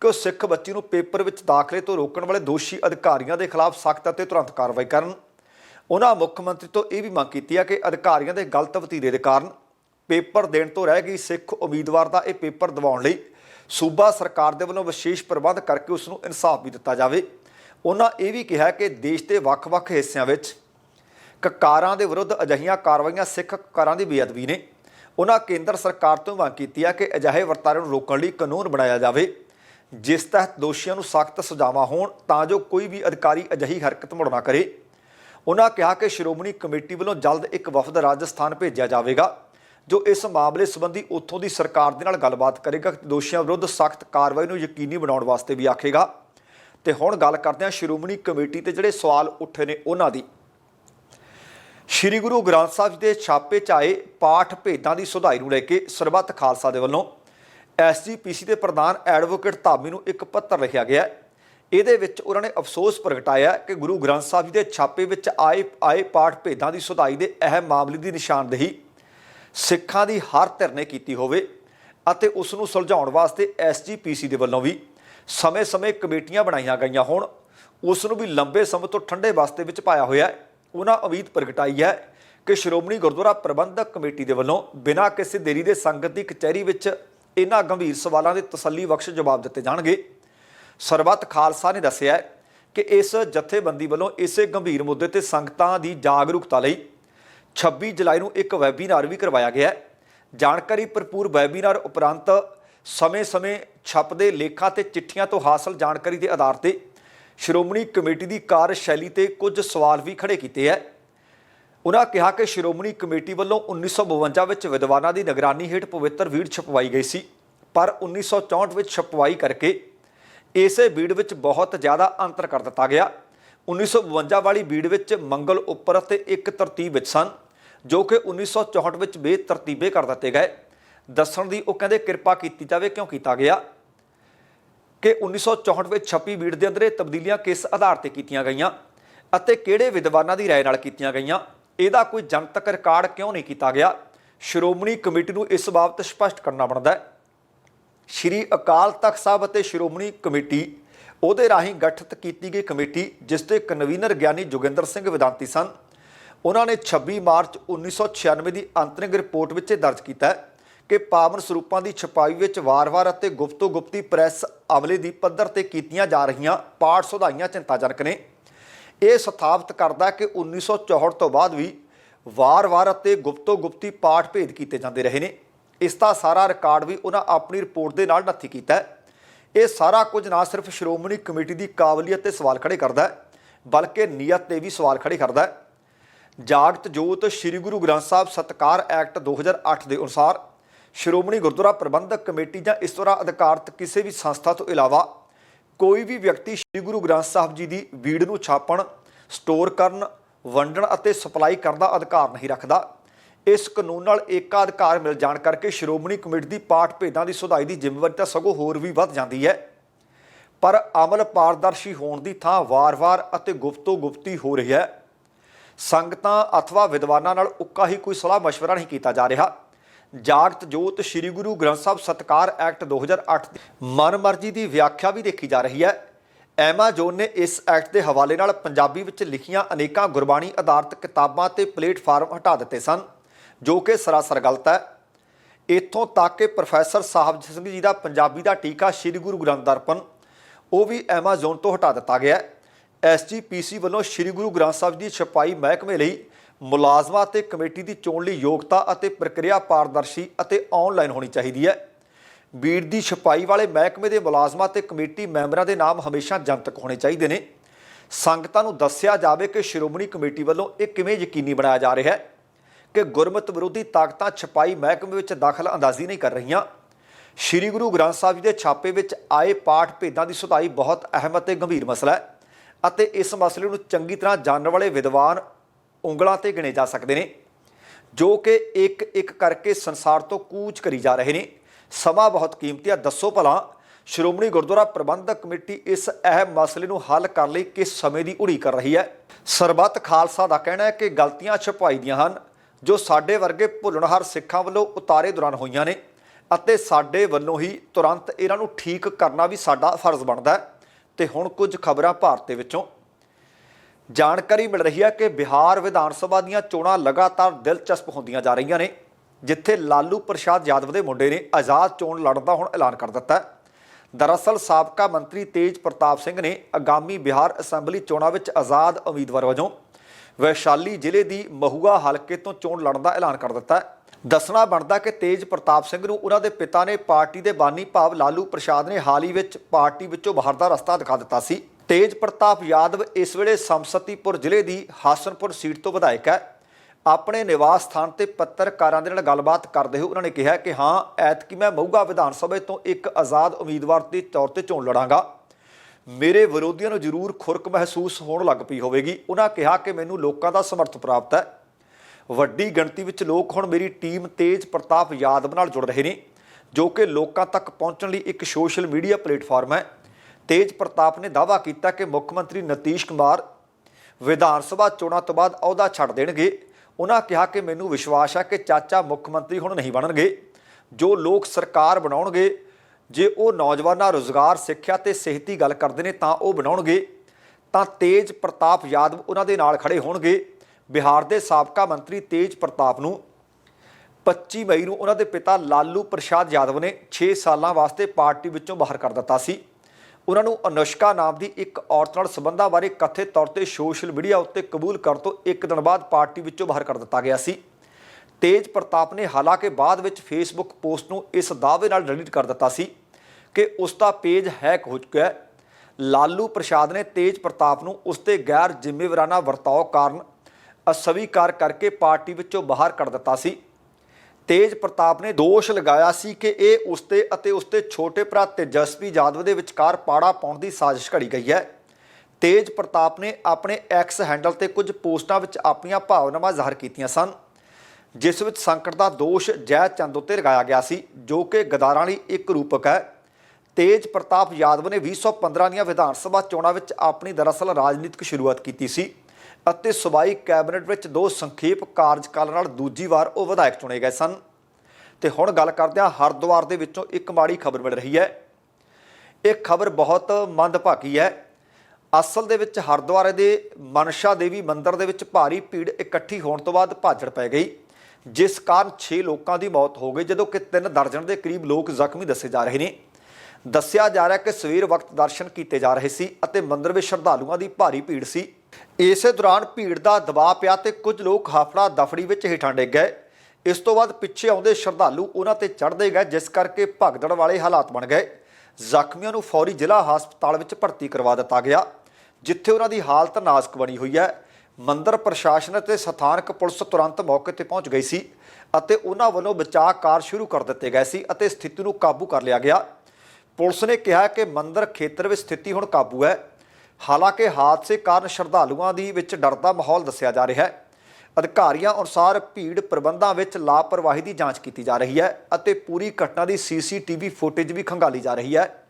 ਕਿ ਉਹ ਸਿੱਖ ਬੱਚੀ ਨੂੰ ਪੇਪਰ ਵਿੱਚ ਦਾਖਲੇ ਤੋਂ ਰੋਕਣ ਵਾਲੇ ਦੋਸ਼ੀ ਅਧਿਕਾਰੀਆਂ ਦੇ ਖਿਲਾਫ ਸਖਤ ਅਤੇ ਤੁਰੰਤ ਕਾਰਵਾਈ ਕਰਨ। ਉਹਨਾਂ ਮੁੱਖ ਮੰਤਰੀ ਤੋਂ ਇਹ ਵੀ ਮੰਗ ਕੀਤੀ ਹੈ ਕਿ ਅਧਿਕਾਰੀਆਂ ਦੇ ਗਲਤ ਵਤੀਰੇ ਦੇ ਕਾਰਨ ਪੇਪਰ ਦੇਣ ਤੋਂ ਰਹਿ ਗਈ ਸਿੱਖ ਉਮੀਦਵਾਰ ਦਾ ਇਹ ਪੇਪਰ ਦਿਵਾਉਣ ਲਈ ਸੂਬਾ ਸਰਕਾਰ ਦੇ ਵੱਲੋਂ ਵਿਸ਼ੇਸ਼ ਪ੍ਰਬੰਧ ਕਰਕੇ ਉਸ ਨੂੰ ਇਨਸਾਫ ਵੀ ਦਿੱਤਾ ਜਾਵੇ। ਉਹਨਾਂ ਇਹ ਵੀ ਕਿਹਾ ਕਿ ਦੇਸ਼ ਦੇ ਵੱਖ-ਵੱਖ ਹਿੱਸਿਆਂ ਵਿੱਚ ਕਕਾਰਾਂ ਦੇ ਵਿਰੁੱਧ ਅਜਿਹੀਆਂ ਕਾਰਵਾਈਆਂ ਸਿੱਖ ਕਕਾਰਾਂ ਦੀ ਬੇਅਦਬੀ ਨੇ। ਉਹਨਾਂ ਕੇਂਦਰ ਸਰਕਾਰ ਤੋਂ ਮੰਗ ਕੀਤੀ ਹੈ ਕਿ ਅਜਿਹੇ ਵਰਤਾਰੇ ਨੂੰ ਰੋਕਣ ਲਈ ਕਾਨੂੰਨ ਬਣਾਇਆ ਜਾਵੇ। ਜਿਸ ਤਹਿਤ ਦੋਸ਼ੀਆਂ ਨੂੰ ਸਖਤ ਸਜ਼ਾਵਾਂ ਹੋਣ ਤਾਂ ਜੋ ਕੋਈ ਵੀ ਅਧਿਕਾਰੀ ਅਜਿਹੀ ਹਰਕਤ ਮੁੜ ਨਾ ਕਰੇ। ਉਹਨਾਂ ਕਿਹਾ ਕਿ ਸ਼੍ਰੋਮਣੀ ਕਮੇਟੀ ਵੱਲੋਂ ਜਲਦ ਇੱਕ ਵਫਦ ਰਾਜਸਥਾਨ ਭੇਜਿਆ ਜਾਵੇਗਾ। ਜੋ ਇਸ ਮਾਮਲੇ ਸੰਬੰਧੀ ਉੱਥੋਂ ਦੀ ਸਰਕਾਰ ਦੇ ਨਾਲ ਗੱਲਬਾਤ ਕਰੇਗਾ ਤੇ ਦੋਸ਼ੀਆਂ ਵਿਰੁੱਧ ਸਖਤ ਕਾਰਵਾਈ ਨੂੰ ਯਕੀਨੀ ਬਣਾਉਣ ਵਾਸਤੇ ਵੀ ਆਖੇਗਾ। ਤੇ ਹੁਣ ਗੱਲ ਕਰਦੇ ਹਾਂ ਸ਼੍ਰੋਮਣੀ ਕਮੇਟੀ ਤੇ ਜਿਹੜੇ ਸਵਾਲ ਉੱਠੇ ਨੇ ਉਹਨਾਂ ਦੀ। ਸ਼੍ਰੀ ਗੁਰੂ ਗ੍ਰੰਥ ਸਾਹਿਬ ਜੀ ਦੇ ਛਾਪੇ 'ਚ ਆਏ ਪਾਠ ਭੇਦਾਂ ਦੀ ਸੁਧਾਈ ਨੂੰ ਲੈ ਕੇ ਸਰਬੱਤ ਖਾਲਸਾ ਦੇ ਵੱਲੋਂ ਐਸਜੀਪੀਸੀ ਦੇ ਪ੍ਰਧਾਨ ਐਡਵੋਕੇਟ ਧਾਮੀ ਨੂੰ ਇੱਕ ਪੱਤਰ ਲਿਖਿਆ ਗਿਆ ਇਹਦੇ ਵਿੱਚ ਉਹਨਾਂ ਨੇ ਅਫਸੋਸ ਪ੍ਰਗਟਾਇਆ ਕਿ ਗੁਰੂ ਗ੍ਰੰਥ ਸਾਹਿਬ ਜੀ ਦੇ ਛਾਪੇ ਵਿੱਚ ਆਏ ਆਏ ਪਾਠ ਭੇਦਾਂ ਦੀ ਸੁਧਾਈ ਦੇ ਅਹਿਮ ਮਾਮਲੇ ਦੀ ਨਿਸ਼ਾਨਦੇਹੀ ਸਿੱਖਾਂ ਦੀ ਹਰ ਧਿਰ ਨੇ ਕੀਤੀ ਹੋਵੇ ਅਤੇ ਉਸ ਨੂੰ ਸੁਲਝਾਉਣ ਵਾਸਤੇ ਐਸਜੀਪੀਸੀ ਦੇ ਵੱਲੋਂ ਵੀ ਸਮੇਂ-ਸਮੇਂ ਕਮੇਟੀਆਂ ਬਣਾਈਆਂ ਗਈਆਂ ਹੋਣ। ਉਸ ਨੂੰ ਵੀ ਲੰਬੇ ਸਮੇਂ ਤੋਂ ਠੰਡੇ ਵਾਸਤੇ ਵਿੱਚ ਪਾਇਆ ਹੋਇਆ ਹੈ। ਉਹਨਾਂ ਉਮੀਦ ਪ੍ਰਗਟਾਈ ਹੈ ਕਿ ਸ਼੍ਰੋਮਣੀ ਗੁਰਦੁਆਰਾ ਪ੍ਰਬੰਧਕ ਕਮੇਟੀ ਦੇ ਵੱਲੋਂ ਬਿਨਾਂ ਕਿਸੇ ਦੇਰੀ ਦੇ ਸੰਗਤ ਦੀ ਕਚਹਿਰੀ ਵਿੱਚ ਇਹਨਾਂ ਗੰਭੀਰ ਸਵਾਲਾਂ ਦੇ ਤਸੱਲੀ ਬਖਸ਼ ਜਵਾਬ ਦਿੱਤੇ ਜਾਣਗੇ। ਸਰਬੱਤ ਖਾਲਸਾ ਨੇ ਦੱਸਿਆ ਕਿ ਇਸ ਜਥੇਬੰਦੀ ਵੱਲੋਂ ਇਸੇ ਗੰਭੀਰ ਮੁੱਦੇ ਤੇ ਸੰਗਤਾਂ ਦੀ ਜਾਗਰੂਕਤਾ ਲਈ 26 ਜੁਲਾਈ ਨੂੰ ਇੱਕ ਵੈਬੀਨਾਰ ਵੀ ਕਰਵਾਇਆ ਗਿਆ ਹੈ। ਜਾਣਕਾਰੀ ਭਰਪੂਰ ਵੈਬੀਨਾਰ ਉਪਰੰਤ ਸਮੇਂ-ਸਮੇਂ ਛਪਦੇ ਲੇਖਾਂ ਤੇ ਚਿੱਠੀਆਂ ਤੋਂ ਹਾਸਲ ਜਾਣਕਾਰੀ ਦੇ ਆਧਾਰ ਤੇ ਸ਼੍ਰੋਮਣੀ ਕਮੇਟੀ ਦੀ ਕਾਰਜਸ਼ੈਲੀ ਤੇ ਕੁਝ ਸਵਾਲ ਵੀ ਖੜੇ ਕੀਤੇ ਹੈ। ਉਹਨਾਂ ਕਿਹਾ ਕਿ ਸ਼੍ਰੋਮਣੀ ਕਮੇਟੀ ਵੱਲੋਂ 1952 ਵਿੱਚ ਵਿਦਵਾਨਾਂ ਦੀ ਨਿਗਰਾਨੀ ਹੇਠ ਪਵਿੱਤਰ ਵੀੜ ਛਪਵਾਈ ਗਈ ਸੀ, ਪਰ 1964 ਵਿੱਚ ਛਪਵਾਈ ਕਰਕੇ ਇਸੇ ਬੀੜ ਵਿੱਚ ਬਹੁਤ ਜ਼ਿਆਦਾ ਅੰਤਰ ਕਰ ਦਿੱਤਾ ਗਿਆ। 1952 ਵਾਲੀ ਬੀੜ ਵਿੱਚ ਮੰਗਲ ਉੱਪਰ ਅਤੇ ਇੱਕ ਤਰਤੀਬ ਵਿੱਚ ਸਨ। ਜੋ ਕਿ 1964 ਵਿੱਚ ਬੇਤਰਤੀਬੇ ਕਰ ਦਿੱਤੇ ਗਏ ਦੱਸਣ ਦੀ ਉਹ ਕਹਿੰਦੇ ਕਿਰਪਾ ਕੀਤੀ ਜਾਵੇ ਕਿਉਂ ਕੀਤਾ ਗਿਆ ਕਿ 1964 ਵਿੱਚ ਛਪੀ ਬੀੜ ਦੇ ਅੰਦਰ ਇਹ ਤਬਦੀਲੀਆਂ ਕਿਸ ਆਧਾਰ ਤੇ ਕੀਤੀਆਂ ਗਈਆਂ ਅਤੇ ਕਿਹੜੇ ਵਿਦਵਾਨਾਂ ਦੀ رائے ਨਾਲ ਕੀਤੀਆਂ ਗਈਆਂ ਇਹਦਾ ਕੋਈ ਜਨਤਕ ਰਿਕਾਰਡ ਕਿਉਂ ਨਹੀਂ ਕੀਤਾ ਗਿਆ ਸ਼੍ਰੋਮਣੀ ਕਮੇਟੀ ਨੂੰ ਇਸ ਬਾਬਤ ਸਪਸ਼ਟ ਕਰਨਾ ਬਣਦਾ ਹੈ ਸ਼੍ਰੀ ਅਕਾਲ ਤਖਤ ਸਾਹਿਬ ਅਤੇ ਸ਼੍ਰੋਮਣੀ ਕਮੇਟੀ ਉਹਦੇ ਰਾਹੀਂ ਗਠਿਤ ਕੀਤੀ ਗਈ ਕਮੇਟੀ ਜਿਸ ਦੇ ਕਨਵੀਨਰ ਗਿਆਨੀ ਜੋਗਿੰਦਰ ਸਿੰਘ ਵਿਦਾਂਤੀ ਸਨ ਉਹਨਾਂ ਨੇ 26 ਮਾਰਚ 1996 ਦੀ ਅੰਤਰਿੰਗ ਰਿਪੋਰਟ ਵਿੱਚ ਇਹ ਦਰਜ ਕੀਤਾ ਹੈ ਕਿ ਪਾਵਨ ਸਰੂਪਾਂ ਦੀ ਛਪਾਈ ਵਿੱਚ ਵਾਰ-ਵਾਰ ਅਤੇ ਗੁਪਤੋ ਗੁਪਤੀ ਪ੍ਰੈਸ ਅਮਲੇ ਦੀ ਪੱਧਰ ਤੇ ਕੀਤੀਆਂ ਜਾ ਰਹੀਆਂ ਪਾਠ ਸੁਧਾਈਆਂ ਚਿੰਤਾਜਨਕ ਨੇ। ਇਹ ਸਥਾਪਿਤ ਕਰਦਾ ਹੈ ਕਿ 1964 ਤੋਂ ਬਾਅਦ ਵੀ ਵਾਰ-ਵਾਰ ਅਤੇ ਗੁਪਤੋ ਗੁਪਤੀ ਪਾਠ ਭੇਦ ਕੀਤੇ ਜਾਂਦੇ ਰਹੇ ਨੇ। ਇਸ ਦਾ ਸਾਰਾ ਰਿਕਾਰਡ ਵੀ ਉਹਨਾਂ ਆਪਣੀ ਰਿਪੋਰਟ ਦੇ ਨਾਲ ਨੱਥੀ ਕੀਤਾ ਹੈ। ਇਹ ਸਾਰਾ ਕੁਝ ਨਾ ਸਿਰਫ ਸ਼੍ਰੋਮਣੀ ਕਮੇਟੀ ਦੀ ਕਾਬਲੀਅਤ ਤੇ ਸਵਾਲ ਖੜੇ ਕਰਦਾ ਹੈ, ਬਲਕਿ ਨੀਅਤ ਤੇ ਵੀ ਸਵਾਲ ਖੜੇ ਕਰਦਾ ਹੈ। ਜਾਗਤ ਜੋਤ ਸ੍ਰੀ ਗੁਰੂ ਗ੍ਰੰਥ ਸਾਹਿਬ ਸਤਕਾਰ ਐਕਟ 2008 ਦੇ ਅਨੁਸਾਰ ਸ਼੍ਰੋਮਣੀ ਗੁਰਦੁਆਰਾ ਪ੍ਰਬੰਧਕ ਕਮੇਟੀ ਜਾਂ ਇਸ ਤਰ੍ਹਾਂ ਅਧਿਕਾਰਤ ਕਿਸੇ ਵੀ ਸੰਸਥਾ ਤੋਂ ਇਲਾਵਾ ਕੋਈ ਵੀ ਵਿਅਕਤੀ ਸ੍ਰੀ ਗੁਰੂ ਗ੍ਰੰਥ ਸਾਹਿਬ ਜੀ ਦੀ ਵੀੜ ਨੂੰ ਛਾਪਣ, ਸਟੋਰ ਕਰਨ, ਵੰਡਣ ਅਤੇ ਸਪਲਾਈ ਕਰਨ ਦਾ ਅਧਿਕਾਰ ਨਹੀਂ ਰੱਖਦਾ। ਇਸ ਕਾਨੂੰਨ ਨਾਲ ਏਕਾ ਅਧਿਕਾਰ ਮਿਲ ਜਾਣ ਕਰਕੇ ਸ਼੍ਰੋਮਣੀ ਕਮੇਟੀ ਦੀ ਪਾਠ ਭੇਦਾਂ ਦੀ ਸੁਧਾਈ ਦੀ ਜ਼ਿੰਮੇਵਾਰੀ ਤਾਂ ਸਗੋਂ ਹੋਰ ਵੀ ਵੱਧ ਜਾਂਦੀ ਹੈ। ਪਰ ਅਮਲ ਪਾਰਦਰਸ਼ੀ ਹੋਣ ਦੀ ਥਾਂ ਵਾਰ-ਵਾਰ ਅਤੇ ਗੁਪਤੋ ਗੁਪਤੀ ਹੋ ਰਹੀ ਹੈ। ਸੰਗਤਾਂ ਅਥਵਾ ਵਿਦਵਾਨਾਂ ਨਾਲ ਉੱਕਾ ਹੀ ਕੋਈ ਸਲਾਹ مشਵਰਾ ਨਹੀਂ ਕੀਤਾ ਜਾ ਰਿਹਾ। ਜਾਗਤ ਜੋਤ ਸ੍ਰੀ ਗੁਰੂ ਗ੍ਰੰਥ ਸਾਹਿਬ ਸਤਕਾਰ ਐਕਟ 2008 ਮਨਮਰਜ਼ੀ ਦੀ ਵਿਆਖਿਆ ਵੀ ਦੇਖੀ ਜਾ ਰਹੀ ਹੈ। ਐਮਾਜ਼ੋਨ ਨੇ ਇਸ ਐਕਟ ਦੇ ਹਵਾਲੇ ਨਾਲ ਪੰਜਾਬੀ ਵਿੱਚ ਲਿਖੀਆਂ ਅਨੇਕਾਂ ਗੁਰਬਾਣੀ ਆਧਾਰਿਤ ਕਿਤਾਬਾਂ ਤੇ ਪਲੇਟਫਾਰਮ ਹਟਾ ਦਿੱਤੇ ਸਨ, ਜੋ ਕਿ ਸਰਾਸਰ ਗਲਤ ਹੈ। ਇੱਥੋਂ ਤੱਕ ਕਿ ਪ੍ਰੋਫੈਸਰ ਸਾਹਿਬ ਸਿੰਘ ਜੀ ਦਾ ਪੰਜਾਬੀ ਦਾ ਟੀਕਾ ਸ੍ਰੀ ਗੁਰੂ ਗ੍ਰੰਥ ਦਰਪਣ ਉਹ ਵੀ ਐਮਾਜ਼ੋਨ ਤੋਂ ਹਟਾ ਦਿੱਤਾ ਗਿਆ ਹੈ। ਐਸਜੀਪੀਸੀ ਵੱਲੋਂ ਸ੍ਰੀ ਗੁਰੂ ਗ੍ਰੰਥ ਸਾਹਿਬ ਦੀ ਛਪਾਈ ਮਹਿਕਮੇ ਲਈ ਮੁਲਾਜ਼ਮਾਂ ਅਤੇ ਕਮੇਟੀ ਦੀ ਚੋਣ ਲਈ ਯੋਗਤਾ ਅਤੇ ਪ੍ਰਕਿਰਿਆ ਪਾਰਦਰਸ਼ੀ ਅਤੇ ਆਨਲਾਈਨ ਹੋਣੀ ਚਾਹੀਦੀ ਹੈ। ਬੀੜ ਦੀ ਛਪਾਈ ਵਾਲੇ ਮਹਿਕਮੇ ਦੇ ਮੁਲਾਜ਼ਮਾਂ ਤੇ ਕਮੇਟੀ ਮੈਂਬਰਾਂ ਦੇ ਨਾਮ ਹਮੇਸ਼ਾ ਜਨਤਕ ਹੋਣੇ ਚਾਹੀਦੇ ਨੇ। ਸੰਗਤਾਂ ਨੂੰ ਦੱਸਿਆ ਜਾਵੇ ਕਿ ਸ਼੍ਰੋਮਣੀ ਕਮੇਟੀ ਵੱਲੋਂ ਇਹ ਕਿਵੇਂ ਯਕੀਨੀ ਬਣਾਇਆ ਜਾ ਰਿਹਾ ਹੈ ਕਿ ਗੁਰਮਤ ਵਿਰੋਧੀ ਤਾਕਤਾਂ ਛਪਾਈ ਮਹਿਕਮੇ ਵਿੱਚ ਦਾਖਲ ਅੰਦਾਜ਼ੀ ਨਹੀਂ ਕਰ ਰਹੀਆਂ। ਸ੍ਰੀ ਗੁਰੂ ਗ੍ਰੰਥ ਸਾਹਿਬ ਜੀ ਦੇ ਛਾਪੇ ਵਿੱਚ ਆਏ ਪਾਠ ਭੇਦਾਂ ਦੀ ਸੁਧਾਈ ਬਹੁਤ ਅਹਿਮ ਅਤੇ ਗੰਭੀਰ ਮਸਲਾ ਹੈ। ਅਤੇ ਇਸ ਮਸਲੇ ਨੂੰ ਚੰਗੀ ਤਰ੍ਹਾਂ ਜਾਣਨ ਵਾਲੇ ਵਿਦਵਾਨ ਉਂਗਲਾਂ ਤੇ ਗਿਣੇ ਜਾ ਸਕਦੇ ਨੇ, ਜੋ ਕਿ ਇੱਕ ਇੱਕ ਕਰਕੇ ਸੰਸਾਰ ਤੋਂ ਕੂਚ ਕਰੀ ਜਾ ਰਹੇ ਨੇ। ਸਮਾਂ ਬਹੁਤ ਕੀਮਤੀ ਹੈ ਦੱਸੋ ਭਲਾ, ਸ਼੍ਰੋਮਣੀ ਗੁਰਦੁਆਰਾ ਪ੍ਰਬੰਧਕ ਕਮੇਟੀ ਇਸ ਅਹਿਮ ਮਸਲੇ ਨੂੰ ਹੱਲ ਕਰਨ ਲਈ ਕਿਸ ਸਮੇਂ ਦੀ ਉਡੀਕ ਕਰ ਰਹੀ ਹੈ? ਸਰਬੱਤ ਖਾਲਸਾ ਦਾ ਕਹਿਣਾ ਹੈ ਕਿ ਗਲਤੀਆਂ ਛਪਾਈ ਦੀਆਂ ਹਨ, ਜੋ ਸਾਡੇ ਵਰਗੇ ਭੁੱਲਣਹਾਰ ਸਿੱਖਾਂ ਵੱਲੋਂ ਉਤਾਰੇ ਦੌਰਾਨ ਹੋਈਆਂ ਨੇ ਅਤੇ ਸਾਡੇ ਵੱਲੋਂ ਹੀ ਤੁਰੰਤ ਇਹਨਾਂ ਨੂੰ ਠੀਕ ਕਰਨਾ ਵੀ ਸਾਡਾ ਫਰਜ਼ ਬਣਦਾ ਹੈ। ਤੇ ਹੁਣ ਕੁਝ ਖਬਰਾਂ ਭਾਰਤ ਦੇ ਵਿੱਚੋਂ। ਜਾਣਕਾਰੀ ਮਿਲ ਰਹੀ ਹੈ ਕਿ ਬਿਹਾਰ ਵਿਧਾਨ ਸਭਾ ਦੀਆਂ ਚੋਣਾਂ ਲਗਾਤਾਰ ਦਿਲਚਸਪ ਹੁੰਦੀਆਂ ਜਾ ਰਹੀਆਂ ਨੇ, ਜਿੱਥੇ ਲਾਲੂ ਪ੍ਰਸ਼ਾਦ ਯਾਦਵ ਦੇ ਮੁੰਡੇ ਨੇ ਆਜ਼ਾਦ ਚੋਣ ਲੜਨ ਦਾ ਹੁਣ ਐਲਾਨ ਕਰ ਦਿੱਤਾ ਹੈ। ਦਰਅਸਲ, ਸਾਬਕਾ ਮੰਤਰੀ ਤੇਜ ਪ੍ਰਤਾਪ ਸਿੰਘ ਨੇ ਆਗਾਮੀ ਬਿਹਾਰ ਅਸੈਂਬਲੀ ਚੋਣਾਂ ਵਿੱਚ ਆਜ਼ਾਦ ਉਮੀਦਵਾਰ ਵਜੋਂ ਵੈਸ਼ਾਲੀ ਜ਼ਿਲ੍ਹੇ ਦੀ ਮਹੂਆ ਹਲਕੇ ਤੋਂ ਚੋਣ ਲੜਨ ਦਾ ਐਲਾਨ ਕਰ ਦਿੱਤਾ ਹੈ। ਦੱਸਣਾ ਬਣਦਾ ਕਿ ਤੇਜ ਪ੍ਰਤਾਪ ਸਿੰਘ ਨੂੰ ਉਹਨਾਂ ਦੇ ਪਿਤਾ ਨੇ ਪਾਰਟੀ ਦੇ ਬਾਨੀ ਭਾਵ ਲਾਲੂ ਪ੍ਰਸ਼ਾਦ ਨੇ ਹਾਲ ਹੀ ਵਿੱਚ ਪਾਰਟੀ ਵਿੱਚੋਂ ਬਾਹਰ ਦਾ ਰਸਤਾ ਦਿਖਾ ਦਿੱਤਾ ਸੀ। ਤੇਜ ਪ੍ਰਤਾਪ ਯਾਦਵ ਇਸ ਵੇਲੇ ਸਮਸਤੀਪੁਰ ਜ਼ਿਲ੍ਹੇ ਦੀ ਹਾਸਨਪੁਰ ਸੀਟ ਤੋਂ ਵਿਧਾਇਕ ਹੈ। ਆਪਣੇ ਨਿਵਾਸ ਸਥਾਨ ਤੇ ਪੱਤਰਕਾਰਾਂ ਦੇ ਨਾਲ ਗੱਲਬਾਤ ਕਰਦੇ ਹੋਏ ਉਹਨਾਂ ਨੇ ਕਿਹਾ ਕਿ ਹਾਂ, ਐਤਕੀ ਮੈਂ ਮਊਗਾ ਵਿਧਾਨ ਸਭਾ ਤੋਂ ਇੱਕ ਆਜ਼ਾਦ ਉਮੀਦਵਾਰ ਦੇ ਤੌਰ ਤੇ ਚੋਣ ਲੜਾਂਗਾ। ਮੇਰੇ ਵਿਰੋਧੀਆਂ ਨੂੰ ਜ਼ਰੂਰ ਖੁਰਕ ਮਹਿਸੂਸ ਹੋਣ ਲੱਗ ਪਈ ਹੋਵੇਗੀ। ਉਹਨਾਂ ਕਿਹਾ ਕਿ ਮੈਨੂੰ ਲੋਕਾਂ ਦਾ ਸਮਰਥਨ ਪ੍ਰਾਪਤ ਹੈ। ਵੱਡੀ ਗਿਣਤੀ ਵਿੱਚ ਲੋਕ ਹੁਣ ਮੇਰੀ ਟੀਮ ਤੇਜ ਪ੍ਰਤਾਪ ਯਾਦਵ ਨਾਲ ਜੁੜ ਰਹੇ ਨੇ, ਜੋ ਕਿ ਲੋਕਾਂ ਤੱਕ ਪਹੁੰਚਣ ਲਈ ਇੱਕ ਸੋਸ਼ਲ ਮੀਡੀਆ ਪਲੇਟਫਾਰਮ ਹੈ। ਤੇਜ ਪ੍ਰਤਾਪ ਨੇ ਦਾਅਵਾ ਕੀਤਾ ਕਿ ਮੁੱਖ ਮੰਤਰੀ ਨਤੀਸ਼ ਕੁਮਾਰ ਵਿਧਾਨ ਸਭਾ ਚੋਣਾਂ ਤੋਂ ਬਾਅਦ ਅਹੁਦਾ ਛੱਡ ਦੇਣਗੇ। ਉਹਨਾਂ ਕਿਹਾ ਕਿ ਮੈਨੂੰ ਵਿਸ਼ਵਾਸ ਹੈ ਕਿ ਚਾਚਾ ਮੁੱਖ ਮੰਤਰੀ ਹੁਣ ਨਹੀਂ ਬਣਨਗੇ। ਜੋ ਲੋਕ ਸਰਕਾਰ ਬਣਾਉਣਗੇ, ਜੇ ਉਹ ਨੌਜਵਾਨਾਂ ਰੋਜ਼ਗਾਰ, ਸਿੱਖਿਆ ਤੇ ਸਿਹਤ ਦੀ ਗੱਲ ਕਰਦੇ ਨੇ ਤਾਂ ਉਹ ਬਣਾਉਣਗੇ। ਤਾਂ ਤੇਜ ਪ੍ਰਤਾਪ ਯਾਦਵ ਉਹਨਾਂ ਦੇ ਨਾਲ ਖੜੇ ਹੋਣਗੇ। ਬਿਹਾਰ ਦੇ ਸਾਬਕਾ ਮੰਤਰੀ ਤੇਜ ਪ੍ਰਤਾਪ ਨੂੰ 25 ਮਈ ਨੂੰ ਉਹਨਾਂ ਦੇ ਪਿਤਾ ਲਾਲੂ ਪ੍ਰਸ਼ਾਦ ਯਾਦਵ ਨੇ 6 ਸਾਲਾਂ ਵਾਸਤੇ ਪਾਰਟੀ ਵਿੱਚੋਂ ਬਾਹਰ ਕਰ ਦਿੱਤਾ ਸੀ। ਉਹਨਾਂ ਨੂੰ ਅਨੁਸ਼ਕਾ ਨਾਮ ਦੀ ਇੱਕ ਔਰਤ ਨਾਲ ਸੰਬੰਧਾਂ ਬਾਰੇ ਕਥਿਤ ਤੌਰ ਤੇ ਸੋਸ਼ਲ ਮੀਡੀਆ ਉੱਤੇ ਕਬੂਲ ਕਰਨ ਤੋਂ ਇੱਕ ਦਿਨ ਬਾਅਦ ਪਾਰਟੀ ਵਿੱਚੋਂ ਬਾਹਰ ਕਰ ਦਿੱਤਾ ਗਿਆ ਸੀ। ਤੇਜ ਪ੍ਰਤਾਪ ਨੇ ਹਾਲਾਂਕਿ ਬਾਅਦ ਵਿੱਚ ਫੇਸਬੁੱਕ ਪੋਸਟ ਨੂੰ ਇਸ ਦਾਅਵੇ ਨਾਲ ਡਿਲੀਟ ਕਰ ਦਿੱਤਾ ਸੀ ਕਿ ਉਸ ਦਾ ਪੇਜ ਹੈਕ ਹੋ ਚੁੱਕਿਆ ਹੈ। ਲਾਲੂ ਪ੍ਰਸ਼ਾਦ ਨੇ ਤੇਜ ਪ੍ਰਤਾਪ ਨੂੰ ਉਸ ਤੇ ਗੈਰ ਜ਼ਿੰਮੇਵਾਰਾਨਾ ਵਰਤਾਓ ਕਾਰਨ ਅਸਵੀਕਾਰ ਕਰਕੇ ਪਾਰਟੀ ਵਿੱਚੋਂ ਬਾਹਰ ਕੱਢ ਦਿੱਤਾ ਸੀ। ਤੇਜ ਪ੍ਰਤਾਪ ਨੇ ਦੋਸ਼ ਲਗਾਇਆ ਸੀ ਕਿ ਇਹ ਉਸਤੇ ਅਤੇ ਉਸਦੇ ਛੋਟੇ ਭਰਾ ਤੇਜਸਵੀ ਯਾਦਵ ਦੇ ਵਿਚਕਾਰ ਪਾੜਾ ਪਾਉਣ ਦੀ ਸਾਜ਼ਿਸ਼ ਘੜੀ ਗਈ ਹੈ। ਤੇਜ ਪ੍ਰਤਾਪ ਨੇ ਆਪਣੇ ਐਕਸ ਹੈਂਡਲ ਤੇ ਕੁਝ ਪੋਸਟਾਂ ਵਿੱਚ ਆਪਣੀਆਂ ਭਾਵਨਾਵਾਂ ਜ਼ਾਹਰ ਕੀਤੀਆਂ ਸਨ, ਜਿਸ ਵਿੱਚ ਸੰਕਟ ਦਾ ਦੋਸ਼ ਜੈ ਚੰਦ ਉੱਤੇ ਲਗਾਇਆ ਗਿਆ ਸੀ, ਜੋ ਕਿ ਗਦਾਰਾਂ ਲਈ ਇੱਕ ਰੂਪਕ ਹੈ। ਤੇਜ ਪ੍ਰਤਾਪ ਯਾਦਵ ਨੇ 2015 ਦੀਆਂ ਵਿਧਾਨ ਸਭਾ ਚੋਣਾਂ ਵਿੱਚ ਆਪਣੀ ਦਰਅਸਲ ਰਾਜਨੀਤਿਕ ਸ਼ੁਰੂਆਤ ਕੀਤੀ ਸੀ। ਅਤੇ ਸੂਬਾਈ ਕੈਬਨਿਟ ਵਿੱਚ ਦੋ ਸੰਖੇਪ ਕਾਰਜਕਾਲ ਨਾਲ ਦੂਜੀ ਵਾਰ ਉਹ ਵਿਧਾਇਕ ਚੁਣੇ ਗਏ ਸਨ। ਤੇ ਹੁਣ ਗੱਲ ਕਰਦੇ ਹਾਂ ਹਰਿਦੁਆਰ ਦੇ ਵਿੱਚੋਂ ਇੱਕ ਮਾੜੀ ਖਬਰ ਮਿਲ ਰਹੀ ਹੈ। ਇਹ ਖਬਰ ਬਹੁਤ ਮੰਦਭਾਗੀ ਹੈ। ਅਸਲ ਦੇ ਵਿੱਚ ਹਰਿਦੁਆਰ ਦੇ ਮਨਸ਼ਾ ਦੇਵੀ ਮੰਦਿਰ ਦੇ ਵਿੱਚ ਭਾਰੀ ਭੀੜ ਇਕੱਠੀ ਹੋਣ ਤੋਂ ਬਾਅਦ ਭਾਜੜ ਪੈ ਗਈ, ਜਿਸ ਕਾਰਨ 6 ਲੋਕਾਂ ਦੀ ਮੌਤ ਹੋ ਗਈ, ਜਦੋਂ ਕਿ 3 ਦਰਜਨ ਦੇ ਕਰੀਬ ਲੋਕ ਜ਼ਖਮੀ ਦੱਸੇ ਜਾ ਰਹੇ ਨੇ। ਦੱਸਿਆ ਜਾ ਰਿਹਾ ਕਿ ਸਵੇਰ ਵਕਤ ਦਰਸ਼ਨ ਕੀਤੇ ਜਾ ਰਹੇ ਸੀ ਅਤੇ ਮੰਦਿਰ ਵਿੱਚ ਸ਼ਰਧਾਲੂਆਂ ਦੀ ਭਾਰੀ ਭੀੜ ਸੀ। ਇਸੇ ਦੌਰਾਨ ਭੀੜ ਦਾ ਦਬਾਅ ਪਿਆ ਤੇ ਕੁਝ ਲੋਕ ਹਾਫੜਾ ਦਫੜੀ ਵਿੱਚ ਹੇਠਾਂ ਡਿੱਗ ਗਏ। ਇਸ ਤੋਂ ਬਾਅਦ ਪਿੱਛੇ ਆਉਂਦੇ ਸ਼ਰਧਾਲੂ ਉਹਨਾਂ ਤੇ ਚੜ੍ਹਦੇ ਗਏ, ਜਿਸ ਕਰਕੇ ਭਗਦੜ ਵਾਲੇ ਹਾਲਾਤ ਬਣ ਗਏ। ਜ਼ਖਮੀਆਂ ਨੂੰ ਫੌਰੀ ਜ਼ਿਲ੍ਹਾ ਹਸਪਤਾਲ ਵਿੱਚ ਭਰਤੀ ਕਰਵਾ ਦਿੱਤਾ ਗਿਆ, ਜਿੱਥੇ ਉਹਨਾਂ ਦੀ ਹਾਲਤ ਨਾਜ਼ੁਕ ਬਣੀ ਹੋਈ ਹੈ। ਮੰਦਰ ਪ੍ਰਸ਼ਾਸਨ ਅਤੇ ਸਥਾਨਕ ਪੁਲਿਸ ਤੁਰੰਤ ਮੌਕੇ ਤੇ ਪਹੁੰਚ ਗਈ ਸੀ ਅਤੇ ਉਹਨਾਂ ਵੱਲੋਂ ਬਚਾਅ ਕਾਰ ਸ਼ੁਰੂ ਕਰ ਦਿੱਤੇ ਗਏ ਸੀ ਅਤੇ ਸਥਿਤੀ ਨੂੰ ਕਾਬੂ ਕਰ ਲਿਆ ਗਿਆ। ਪੁਲਿਸ ਨੇ ਕਿਹਾ ਕਿ ਮੰਦਰ ਖੇਤਰ ਵਿੱਚ ਸਥਿਤੀ ਹੁਣ ਕਾਬੂ ਹੈ। ਹਾਲਾਂਕਿ ਹਾਦਸੇ ਕਾਰਨ ਸ਼ਰਧਾਲੂਆਂ ਦੀ ਵਿੱਚ ਡਰ ਦਾ ਮਾਹੌਲ ਦੱਸਿਆ ਜਾ ਰਿਹਾ ਹੈ। ਅਧਿਕਾਰੀਆਂ ਅਨੁਸਾਰ ਭੀੜ ਪ੍ਰਬੰਧਾਂ ਵਿੱਚ ਲਾਪਰਵਾਹੀ ਦੀ ਜਾਂਚ ਕੀਤੀ ਜਾ ਰਹੀ ਹੈ ਅਤੇ ਪੂਰੀ ਘਟਨਾ ਦੀ ਸੀਸੀਟੀਵੀ ਫੁਟੇਜ ਵੀ ਖੰਗਾਲੀ ਜਾ ਰਹੀ ਹੈ।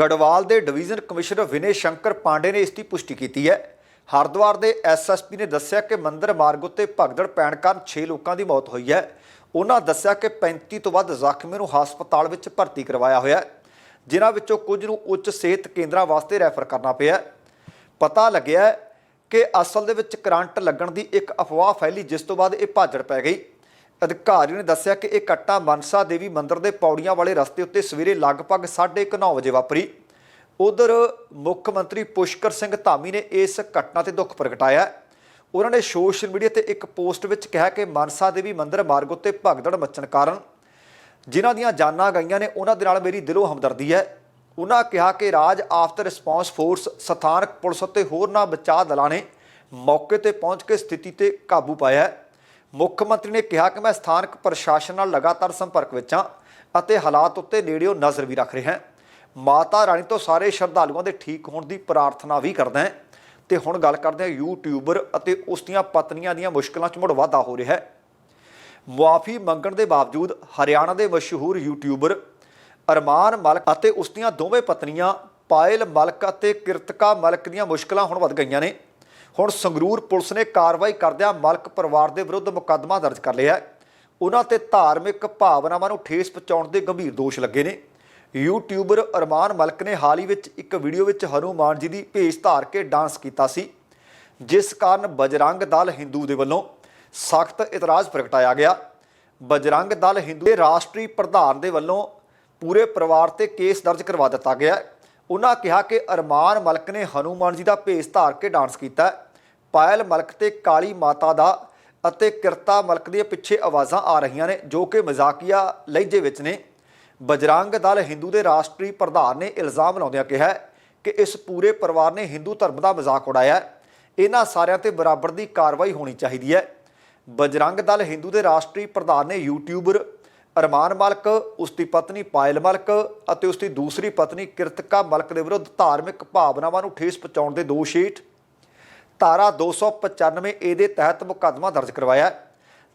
ਗੜਵਾਲ ਦੇ ਡਿਵੀਜ਼ਨ ਕਮਿਸ਼ਨਰ ਵਿਨੇ ਸ਼ੰਕਰ ਪਾਂਡੇ ਨੇ ਇਸ ਦੀ ਪੁਸ਼ਟੀ ਕੀਤੀ ਹੈ। ਹਰਿਦੁਆਰ ਦੇ ਐਸਐਸਪੀ ਨੇ ਦੱਸਿਆ ਕਿ ਮੰਦਰ ਮਾਰਗ ਉੱਤੇ ਭਗਦੜ ਪੈਣ ਕਾਰਨ 6 ਲੋਕਾਂ ਦੀ ਮੌਤ ਹੋਈ ਹੈ। ਉਹਨਾਂ ਦੱਸਿਆ ਕਿ 35 ਤੋਂ ਵੱਧ ਜ਼ਖਮੀਆਂ ਨੂੰ ਹਸਪਤਾਲ ਵਿੱਚ ਭਰਤੀ ਕਰਵਾਇਆ ਹੋਇਆ ਹੈ। ਜਿਨ੍ਹਾਂ ਵਿੱਚੋਂ ਕੁਝ ਨੂੰ ਉੱਚ ਸਿਹਤ ਕੇਂਦਰਾਂ ਵਾਸਤੇ ਰੈਫਰ ਕਰਨਾ ਪਿਆ ਪਤਾ ਲੱਗਿਆ ਕਿ ਅਸਲ ਦੇ ਵਿੱਚ ਕਰੰਟ ਲੱਗਣ ਦੀ ਇੱਕ ਅਫਵਾਹ ਫੈਲੀ, ਜਿਸ ਤੋਂ ਬਾਅਦ ਇਹ ਭਾਜੜ ਪੈ ਗਈ। ਅਧਿਕਾਰੀ ਨੇ ਦੱਸਿਆ ਕਿ ਇਹ ਘਟਨਾ ਮਨਸਾ ਦੇਵੀ ਮੰਦਿਰ ਦੇ ਪੌੜੀਆਂ ਵਾਲੇ ਰਸਤੇ ਉੱਤੇ ਸਵੇਰੇ ਲਗਭਗ 9:30 ਵਜੇ ਵਾਪਰੀ। ਉਧਰ ਮੁੱਖ ਮੰਤਰੀ ਪੁਸ਼ਕਰ ਸਿੰਘ ਧਾਮੀ ਨੇ ਇਸ ਘਟਨਾ ਤੇ ਦੁੱਖ ਪ੍ਰਗਟਾਇਆ ਉਹਨਾਂ ਨੇ ਸੋਸ਼ਲ ਮੀਡੀਆ ਤੇ ਇੱਕ ਪੋਸਟ ਵਿੱਚ ਕਿਹਾ ਕਿ ਮਨਸਾ ਦੇਵੀ ਮੰਦਿਰ ਮਾਰਗ ਉੱਤੇ ਭਗਦੜ ਮੱਚਣ ਕਾਰਨ ਜਿਨ੍ਹਾਂ ਦੀਆਂ ਜਾਨਾਂ ਗਈਆਂ ਨੇ, ਉਹਨਾਂ ਦੇ ਨਾਲ ਮੇਰੀ ਦਿਲੋਂ ਹਮਦਰਦੀ ਹੈ। ਉਹਨਾਂ ਕਿਹਾ ਕਿ ਰਾਜ ਆਫਟਰ ਰਿਸਪਾਂਸ ਫੋਰਸ ਸਥਾਨਕ ਪੁਲਿਸ ਅਤੇ ਹੋਰਨਾਂ ਬਚਾਅ ਦਲਾਂ ਨੇ ਮੌਕੇ ਤੇ ਪਹੁੰਚ ਕੇ ਸਥਿਤੀ ਤੇ ਕਾਬੂ ਪਾਇਆ ਹੈ। ਮੁੱਖ ਮੰਤਰੀ ਨੇ ਕਿਹਾ ਕਿ ਮੈਂ ਸਥਾਨਕ ਪ੍ਰਸ਼ਾਸਨ ਨਾਲ ਲਗਾਤਾਰ ਸੰਪਰਕ ਵਿੱਚ ਹਾਂ ਅਤੇ ਹਾਲਾਤ ਉੱਤੇ ਨੇੜਿਓਂ ਨਜ਼ਰ ਵੀ ਰੱਖ ਰਿਹਾ ਹਾਂ। ਮਾਤਾ ਰਾਣੀ ਤੋਂ ਸਾਰੇ ਸ਼ਰਧਾਲੂਆਂ ਦੇ ਠੀਕ ਹੋਣ ਦੀ ਪ੍ਰਾਰਥਨਾ ਵੀ ਕਰਦਾ ਹਾਂ। ਤੇ ਹੁਣ ਗੱਲ ਕਰਦੇ ਹਾਂ ਯੂਟਿਊਬਰ ਅਤੇ ਉਸ ਦੀਆਂ ਪਤਨੀਆਂ ਦੀਆਂ ਮੁਸ਼ਕਲਾਂ 'ਚ ਮੁੜ ਵਾਧਾ ਹੋ ਰਿਹਾ ਹੈ। ਮੁਆਫੀ ਮੰਗਣ ਦੇ ਬਾਵਜੂਦ ਹਰਿਆਣਾ ਦੇ ਮਸ਼ਹੂਰ ਯੂਟਿਊਬਰ ਅਰਮਾਨ ਮਲਕ ਅਤੇ ਉਸ ਦੀਆਂ ਦੋਵੇਂ ਪਤਨੀਆਂ ਪਾਇਲ ਮਲਕ ਅਤੇ ਕਿਰਤਕਾ ਮਲਕ ਦੀਆਂ ਮੁਸ਼ਕਲਾਂ ਹੁਣ ਵੱਧ ਗਈਆਂ ਨੇ। ਹੁਣ ਸੰਗਰੂਰ ਪੁਲਿਸ ਨੇ ਕਾਰਵਾਈ ਕਰਦਿਆਂ ਮਲਕ ਪਰਿਵਾਰ ਦੇ ਵਿਰੁੱਧ ਮੁਕੱਦਮਾ ਦਰਜ ਕਰ ਲਿਆ ਹੈ। ਉਹਨਾਂ ਤੇ ਧਾਰਮਿਕ ਭਾਵਨਾਵਾਂ ਨੂੰ ਠੇਸ ਪਹੁੰਚਾਉਣ ਦੇ ਗੰਭੀਰ ਦੋਸ਼ ਲੱਗੇ ਨੇ। ਯੂਟਿਊਬਰ ਅਰਮਾਨ ਮਲਕ ਨੇ ਹਾਲ ਹੀ ਵਿੱਚ ਇੱਕ ਵੀਡੀਓ ਵਿੱਚ ਹਨੂਮਾਨ ਜੀ ਦੀ ਭੇਸ ਧਾਰ ਕੇ ਡਾਂਸ ਕੀਤਾ ਸੀ, ਜਿਸ ਕਾਰਨ ਬਜਰੰਗ ਦਲ ਹਿੰਦੂ ਦੇ ਵੱਲੋਂ ਸਖਤ ਇਤਰਾਜ਼ ਪ੍ਰਗਟਾਇਆ ਗਿਆ। ਬਜਰੰਗ ਦਲ ਹਿੰਦੂ ਦੇ ਰਾਸ਼ਟਰੀ ਪ੍ਰਧਾਨ ਦੇ ਵੱਲੋਂ ਪੂਰੇ ਪਰਿਵਾਰ ਤੇ ਕੇਸ ਦਰਜ ਕਰਵਾ ਦਿੱਤਾ ਗਿਆ ਉਹਨਾਂ ਕਿਹਾ ਕਿ ਅਰਮਾਨ ਮਲਕ ਨੇ ਹਨੂਮਾਨ ਜੀ ਦਾ ਭੇਸ ਧਾਰ ਕੇ ਡਾਂਸ ਕੀਤਾ ਪਾਇਲ ਮਲਕ ਤੇ ਕਾਲੀ ਮਾਤਾ ਦਾ ਅਤੇ ਕਿਰਤਾ ਮਲਕ ਦੀਆਂ ਪਿੱਛੇ ਆਵਾਜ਼ਾਂ ਆ ਰਹੀਆਂ ਨੇ, ਜੋ ਕਿ ਮਜ਼ਾਕੀਆ ਲਹਿਜੇ ਵਿੱਚ ਨੇ। ਬਜਰੰਗ ਦਲ ਹਿੰਦੂ ਦੇ ਰਾਸ਼ਟਰੀ ਪ੍ਰਧਾਨ ਨੇ ਇਲਜ਼ਾਮ ਲਾਉਂਦਿਆਂ ਕਿਹਾ ਕਿ ਇਸ ਪੂਰੇ ਪਰਿਵਾਰ ਨੇ ਹਿੰਦੂ ਧਰਮ ਦਾ ਮਜ਼ਾਕ ਉਡਾਇਆ ਇਹਨਾਂ ਸਾਰਿਆਂ ਤੇ ਬਰਾਬਰ ਦੀ ਕਾਰਵਾਈ ਹੋਣੀ ਚਾਹੀਦੀ ਹੈ। ਬਜਰੰਗ ਦਲ ਹਿੰਦੂ ਦੇ ਰਾਸ਼ਟਰੀ ਪ੍ਰਧਾਨ ਨੇ ਯੂਟਿਊਬਰ ਅਰਮਾਨ ਮਲਕ ਉਸ ਦੀ ਪਤਨੀ ਪਾਇਲ ਮਲਕ ਅਤੇ ਉਸ ਦੀ ਦੂਸਰੀ ਪਤਨੀ ਕਿਰਤਕਾ ਮਲਕ ਦੇ ਵਿਰੁੱਧ ਧਾਰਮਿਕ ਭਾਵਨਾਵਾਂ ਨੂੰ ਠੇਸ ਪਹੁੰਚਾਉਣ ਦੇ ਦੋਸ਼ ਹੇਠ ਧਾਰਾ 295 ਏ ਦੇ ਤਹਿਤ ਮੁਕੱਦਮਾ ਦਰਜ ਕਰਵਾਇਆ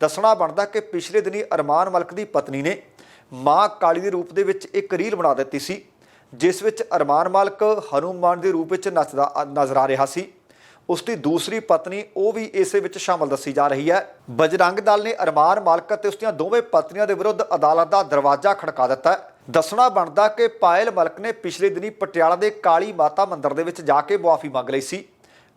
ਦੱਸਣਾ ਬਣਦਾ ਕਿ ਪਿਛਲੇ ਦਿਨੀ ਅਰਮਾਨ ਮਲਕ ਦੀ ਪਤਨੀ ਨੇ ਮਾਂ ਕਾਲੀ ਦੇ ਰੂਪ ਦੇ ਵਿੱਚ ਇੱਕ ਰੀਲ ਬਣਾ ਦਿੱਤੀ ਸੀ, ਜਿਸ ਵਿੱਚ ਅਰਮਾਨ ਮਲਕ ਹਨੂਮਾਨ ਦੇ ਰੂਪ ਵਿੱਚ ਨੱਚਦਾ, ਨਜ਼ਰ ਆ ਰਿਹਾ ਸੀ। ਉਸ ਦੀ ਦੂਸਰੀ ਪਤਨੀ ਉਹ ਵੀ ਇਸੇ ਵਿੱਚ ਸ਼ਾਮਲ ਦੱਸੀ ਜਾ ਰਹੀ ਹੈ। ਬਜਰੰਗ ਦਲ ਨੇ ਅਰਮਾਨ ਮਾਲਕ ਅਤੇ ਉਸ ਦੀਆਂ ਦੋਵੇਂ ਪਤਨੀਆਂ ਦੇ ਵਿਰੁੱਧ ਅਦਾਲਤ ਦਾ ਦਰਵਾਜ਼ਾ ਖੜਕਾ ਦਿੱਤਾ ਦੱਸਣਾ ਬਣਦਾ ਕਿ ਪਾਇਲ ਮਲਕ ਨੇ ਪਿਛਲੇ ਦਿਨੀ ਪਟਿਆਲਾ ਦੇ ਕਾਲੀ ਮਾਤਾ ਮੰਦਿਰ ਦੇ ਵਿੱਚ ਜਾ ਕੇ ਮੁਆਫੀ ਮੰਗ ਲਈ ਸੀ,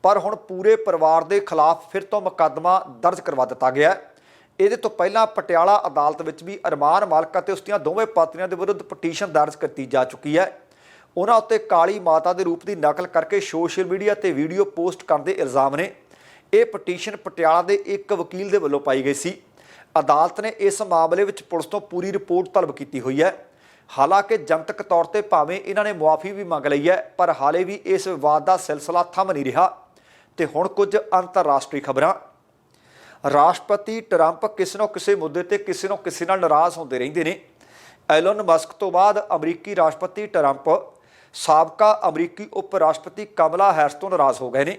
ਪਰ ਹੁਣ ਪੂਰੇ ਪਰਿਵਾਰ ਦੇ ਖਿਲਾਫ ਫਿਰ ਤੋਂ ਮੁਕੱਦਮਾ ਦਰਜ ਕਰਵਾ ਦਿੱਤਾ ਗਿਆ ਹੈ। ਇਹਦੇ ਤੋਂ ਪਹਿਲਾਂ ਪਟਿਆਲਾ ਅਦਾਲਤ ਵਿੱਚ ਵੀ ਅਰਮਾਨ ਮਾਲਕ ਅਤੇ ਉਸ ਦੀਆਂ ਦੋਵੇਂ ਪਤਨੀਆਂ ਦੇ ਵਿਰੁੱਧ ਪਟੀਸ਼ਨ ਦਰਜ ਕੀਤੀ ਜਾ ਚੁੱਕੀ ਹੈ। ਉਹਨਾਂ ਉੱਤੇ ਕਾਲੀ ਮਾਤਾ ਦੇ ਰੂਪ ਦੀ ਨਕਲ ਕਰਕੇ ਸੋਸ਼ਲ ਮੀਡੀਆ ਤੇ ਵੀਡੀਓ ਪੋਸਟ ਕਰਨ ਦੇ ਇਲਜ਼ਾਮ ਨੇ। ਇਹ ਪਟੀਸ਼ਨ ਪਟਿਆਲਾ ਦੇ ਇੱਕ ਵਕੀਲ ਦੇ ਵੱਲੋਂ ਪਾਈ ਗਈ ਸੀ। ਅਦਾਲਤ ਨੇ ਇਸ ਮਾਮਲੇ ਵਿੱਚ ਪੁਲਿਸ ਤੋਂ ਪੂਰੀ ਰਿਪੋਰਟ ਤਲਬ ਕੀਤੀ ਹੋਈ ਹੈ। ਹਾਲਾਂਕਿ ਜਨਤਕ ਤੌਰ ਤੇ ਭਾਵੇਂ ਇਹਨਾਂ ਨੇ ਮੁਆਫੀ ਵੀ ਮੰਗ ਲਈ ਹੈ, ਪਰ ਹਾਲੇ ਵੀ ਇਸ ਵਿਵਾਦ ਦਾ ਸਿਲਸਿਲਾ ਥੰਮ ਨਹੀਂ ਰਿਹਾ। ਤੇ ਹੁਣ ਕੁਝ ਅੰਤਰਰਾਸ਼ਟਰੀ ਖਬਰਾਂ। ਰਾਸ਼ਟਰਪਤੀ ਟਰੰਪ ਕਿਸੇ ਨਾ ਕਿਸੇ ਮੁੱਦੇ ਤੇ ਕਿਸੇ ਨਾ ਕਿਸੇ ਨਾਲ ਨਾਰਾਜ਼ ਹੁੰਦੇ ਰਹਿੰਦੇ ਨੇ। ਐਲਨ ਮਸਕ ਤੋਂ ਬਾਅਦ ਅਮਰੀਕੀ ਰਾਸ਼ਟਰਪਤੀ ਟਰੰਪ ਸਾਬਕਾ ਅਮਰੀਕੀ ਉਪ ਰਾਸ਼ਟਰਪਤੀ ਕਮਲਾ ਹੈਰਿਸ ਤੋਂ ਨਾਰਾਜ਼ ਹੋ ਗਏ ਨੇ।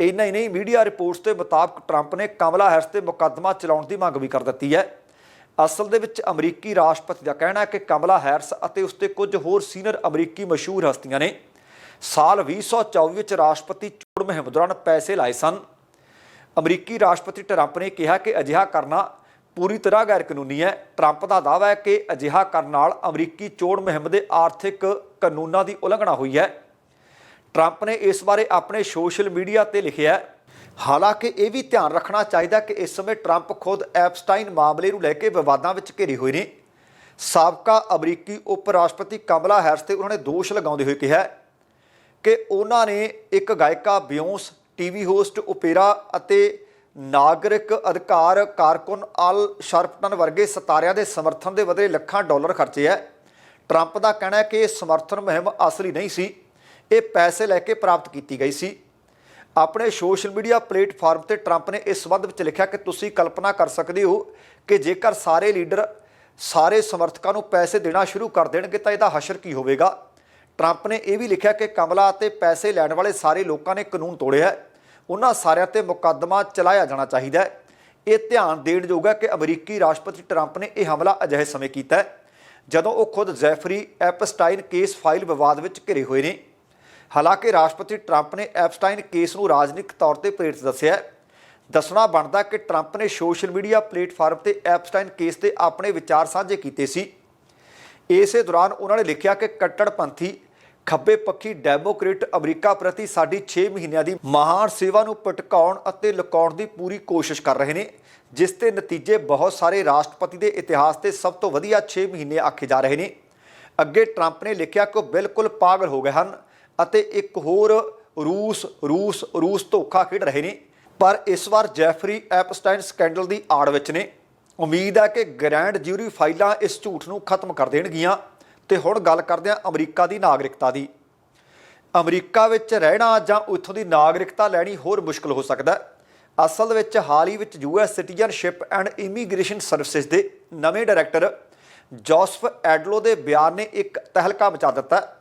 ਇੰਨਾ ਹੀ ਨਹੀਂ, ਮੀਡੀਆ ਰਿਪੋਰਟਸ ਦੇ ਮੁਤਾਬਕ ਟਰੰਪ ਨੇ ਕਮਲਾ ਹੈਰਿਸ ਤੇ ਮੁਕੱਦਮਾ ਚਲਾਉਣ ਦੀ ਮੰਗ ਵੀ ਕਰ ਦਿੱਤੀ ਹੈ। ਅਸਲ ਦੇ ਵਿੱਚ ਅਮਰੀਕੀ ਰਾਸ਼ਟਰਪਤੀ ਦਾ ਕਹਿਣਾ ਹੈ ਕਿ ਕਮਲਾ ਹੈਰਿਸ ਅਤੇ ਉਸਦੇ ਕੁਝ ਹੋਰ ਸੀਨੀਅਰ ਅਮਰੀਕੀ ਮਸ਼ਹੂਰ ਹਸਤੀਆਂ ਨੇ ਸਾਲ 2024 ਵਿੱਚ ਰਾਸ਼ਟਰਪਤੀ ਚੋਣ ਮੁਹਿੰਮ ਦੌਰਾਨ ਪੈਸੇ ਲਾਏ ਸਨ। ਅਮਰੀਕੀ ਰਾਸ਼ਟਰਪਤੀ ਟਰੰਪ ਨੇ ਕਿਹਾ ਕਿ ਅਜਿਹਾ ਕਰਨਾ ਪੂਰੀ ਤਰ੍ਹਾਂ ਗੈਰ ਕਾਨੂੰਨੀ ਹੈ। ਟਰੰਪ ਦਾ ਦਾਅਵਾ ਹੈ ਕਿ ਅਜਿਹਾ ਕਰਨ ਨਾਲ ਅਮਰੀਕੀ ਚੋਣ ਮੁਹਿੰਮ ਦੇ ਆਰਥਿਕ ਕਾਨੂੰਨਾਂ ਦੀ ਉਲੰਘਣਾ ਹੋਈ ਹੈ। ਟਰੰਪ ਨੇ ਇਸ ਬਾਰੇ ਆਪਣੇ ਸੋਸ਼ਲ ਮੀਡੀਆ ਤੇ ਲਿਖਿਆ ਹਾਲਾਂਕਿ ਇਹ ਵੀ ਧਿਆਨ ਰੱਖਣਾ ਚਾਹੀਦਾ ਕਿ ਇਸ ਸਮੇਂ ਟਰੰਪ ਖੁਦ ਐਪਸਟਾਈਨ ਮਾਮਲੇ ਨੂੰ ਲੈ ਕੇ ਵਿਵਾਦਾਂ ਵਿੱਚ ਘਿਰੇ ਹੋਏ ਨੇ। ਸਾਬਕਾ ਅਮਰੀਕੀ ਉਪ ਰਾਸ਼ਟਰਪਤੀ ਕਮਲਾ ਹੈਰਿਸ ਤੇ ਉਹਨਾਂ ਨੇ ਦੋਸ਼ ਲਗਾਉਂਦੇ ਹੋਏ ਕਿਹਾ ਕਿ ਉਹਨਾਂ ਨੇ ਇੱਕ ਗਾਇਕਾ ਬਿਯੋਂਸ, ਟੀਵੀ ਹੋਸਟ ਓਪੇਰਾ ਅਤੇ ਨਾਗਰਿਕ ਅਧਿਕਾਰ ਕਾਰਕੁਨ ਅਲ ਸ਼ਰਪਟਨ ਵਰਗੇ ਸਿਤਾਰਿਆਂ ਦੇ ਸਮਰਥਨ ਦੇ ਬਦਲੇ ਲੱਖਾਂ ਡਾਲਰ ਖਰਚੇ ਹੈ ਟਰੰਪ ਦਾ ਕਹਿਣਾ ਹੈ ਕਿ ਇਹ ਸਮਰਥਨ ਮੁਹਿੰਮ ਅਸਲੀ ਨਹੀਂ ਸੀ, ਇਹ ਪੈਸੇ ਲੈ ਕੇ ਪ੍ਰਾਪਤ ਕੀਤੀ ਗਈ ਸੀ। ਆਪਣੇ ਸੋਸ਼ਲ ਮੀਡੀਆ ਪਲੇਟਫਾਰਮ ਤੇ ਟਰੰਪ ਨੇ ਇਸ ਸੰਬੰਧ ਵਿੱਚ ਲਿਖਿਆ ਕਿ ਤੁਸੀਂ ਕਲਪਨਾ ਕਰ ਸਕਦੇ ਹੋ ਕਿ ਜੇਕਰ ਸਾਰੇ ਲੀਡਰ ਸਾਰੇ ਸਮਰਥਕਾਂ ਨੂੰ ਪੈਸੇ ਦੇਣਾ ਸ਼ੁਰੂ ਕਰ ਦੇਣਗੇ ਤਾਂ ਇਹਦਾ ਹਸ਼ਰ ਕੀ ਹੋਵੇਗਾ। ਟਰੰਪ ਨੇ ਇਹ ਵੀ ਲਿਖਿਆ ਕਿ ਕਮਲਾ ਅਤੇ ਪੈਸੇ ਲੈਣ ਵਾਲੇ ਸਾਰੇ ਲੋਕਾਂ ਨੇ ਕਾਨੂੰਨ ਤੋੜਿਆ ਹੈ। ਉਹਨਾਂ ਸਾਰਿਆਂ ਤੇ ਮੁਕੱਦਮਾ ਚਲਾਇਆ ਜਾਣਾ ਚਾਹੀਦਾ ਹੈ। ਇਹ ਧਿਆਨ ਦੇਣ ਯੋਗ ਹੈ ਕਿ ਅਮਰੀਕੀ ਰਾਸ਼ਟਰਪਤੀ ਟਰੰਪ ਨੇ ਇਹ ਹਮਲਾ ਅਜਿਹੇ ਸਮੇਂ ਕੀਤਾ ਹੈ, ਜਦੋਂ ਉਹ ਖੁਦ ਜੈਫਰੀ ਐਪਸਟਾਈਨ ਕੇਸ ਫਾਈਲ ਵਿਵਾਦ ਵਿੱਚ ਘਿਰੇ ਹੋਏ ਨੇ। ਹਾਲਾਂਕਿ ਰਾਸ਼ਟਰਪਤੀ ਟਰੰਪ ਨੇ ਐਪਸਟਾਈਨ ਕੇਸ ਨੂੰ ਰਾਜਨੀਤਿਕ ਤੌਰ ਤੇ ਪ੍ਰੇਰਿਤ ਦੱਸਿਆ ਦੱਸਣਾ ਬਣਦਾ ਕਿ ਟਰੰਪ ਨੇ ਸੋਸ਼ਲ ਮੀਡੀਆ ਪਲੇਟਫਾਰਮ ਤੇ ਐਪਸਟਾਈਨ ਕੇਸ ਤੇ ਆਪਣੇ ਵਿਚਾਰ ਸਾਂਝੇ ਕੀਤੇ ਸੀ। ਇਸੇ ਦੌਰਾਨ ਉਹਨਾਂ ਨੇ ਲਿਖਿਆ ਕਿ ਕੱਟੜਪੰਥੀ ਖੱਬੇ ਪੱਖੀ ਡੈਮੋਕ੍ਰੇਟ ਅਮਰੀਕਾ ਪ੍ਰਤੀ ਸਾਡੀ 6 ਮਹੀਨਿਆਂ ਦੀ ਮਹਾਨ ਸੇਵਾ ਨੂੰ ਪਟਕਾਉਣ ਅਤੇ ਲੁਕਾਉਣ ਦੀ ਪੂਰੀ ਕੋਸ਼ਿਸ਼ ਕਰ ਰਹੇ ਨੇ, ਜਿਸ ਦੇ ਨਤੀਜੇ ਬਹੁਤ ਸਾਰੇ ਰਾਸ਼ਟਰਪਤੀ ਦੇ ਇਤਿਹਾਸ ਤੇ ਸਭ ਤੋਂ ਵਧੀਆ 6 ਮਹੀਨੇ ਆਖੇ ਜਾ ਰਹੇ ਨੇ। ਅੱਗੇ ਟਰੰਪ ਨੇ ਲਿਖਿਆ ਕਿ ਉਹ ਬਿਲਕੁਲ ਪਾਗਲ ਹੋ ਗਏ ਹਨ ਅਤੇ ਇੱਕ ਹੋਰ ਰੂਸ ਰੂਸ ਰੂਸ ਧੋਖਾ ਖੇਡ ਰਹੇ ਨੇ। ਪਰ ਇਸ ਵਾਰ ਜੈਫਰੀ ਐਪਸਟਾਈਨ ਸਕੈਂਡਲ ਦੀ ਆੜ ਵਿੱਚ ਨੇ। ਉਮੀਦ ਹੈ ਕਿ ਗ੍ਰੈਂਡ ਜਿਊਰੀ ਫਾਈਲਾਂ ਇਸ ਝੂਠ ਨੂੰ ਖਤਮ ਕਰ ਦੇਣਗੀਆਂ। ਤੇ ਹੁਣ ਗੱਲ ਕਰਦੇ ਹਾਂ ਅਮਰੀਕਾ ਦੀ ਨਾਗਰਿਕਤਾ ਦੀ। ਅਮਰੀਕਾ ਵਿੱਚ ਰਹਿਣਾ ਜਾਂ ਉੱਥੋਂ ਦੀ ਨਾਗਰਿਕਤਾ ਲੈਣੀ ਹੋਰ ਮੁਸ਼ਕਲ ਹੋ ਸਕਦਾ ਹੈ। ਅਸਲ ਵਿੱਚ ਹਾਲ ਹੀ ਵਿੱਚ US citizenship and immigration services ਦੇ ਨਵੇਂ ਡਾਇਰੈਕਟਰ ਜੋਸਫ ਐਡਲੋ ਦੇ ਬਿਆਨ ਨੇ ਇੱਕ ਤਹਿਲਕਾ ਮਚਾ ਦਿੱਤਾ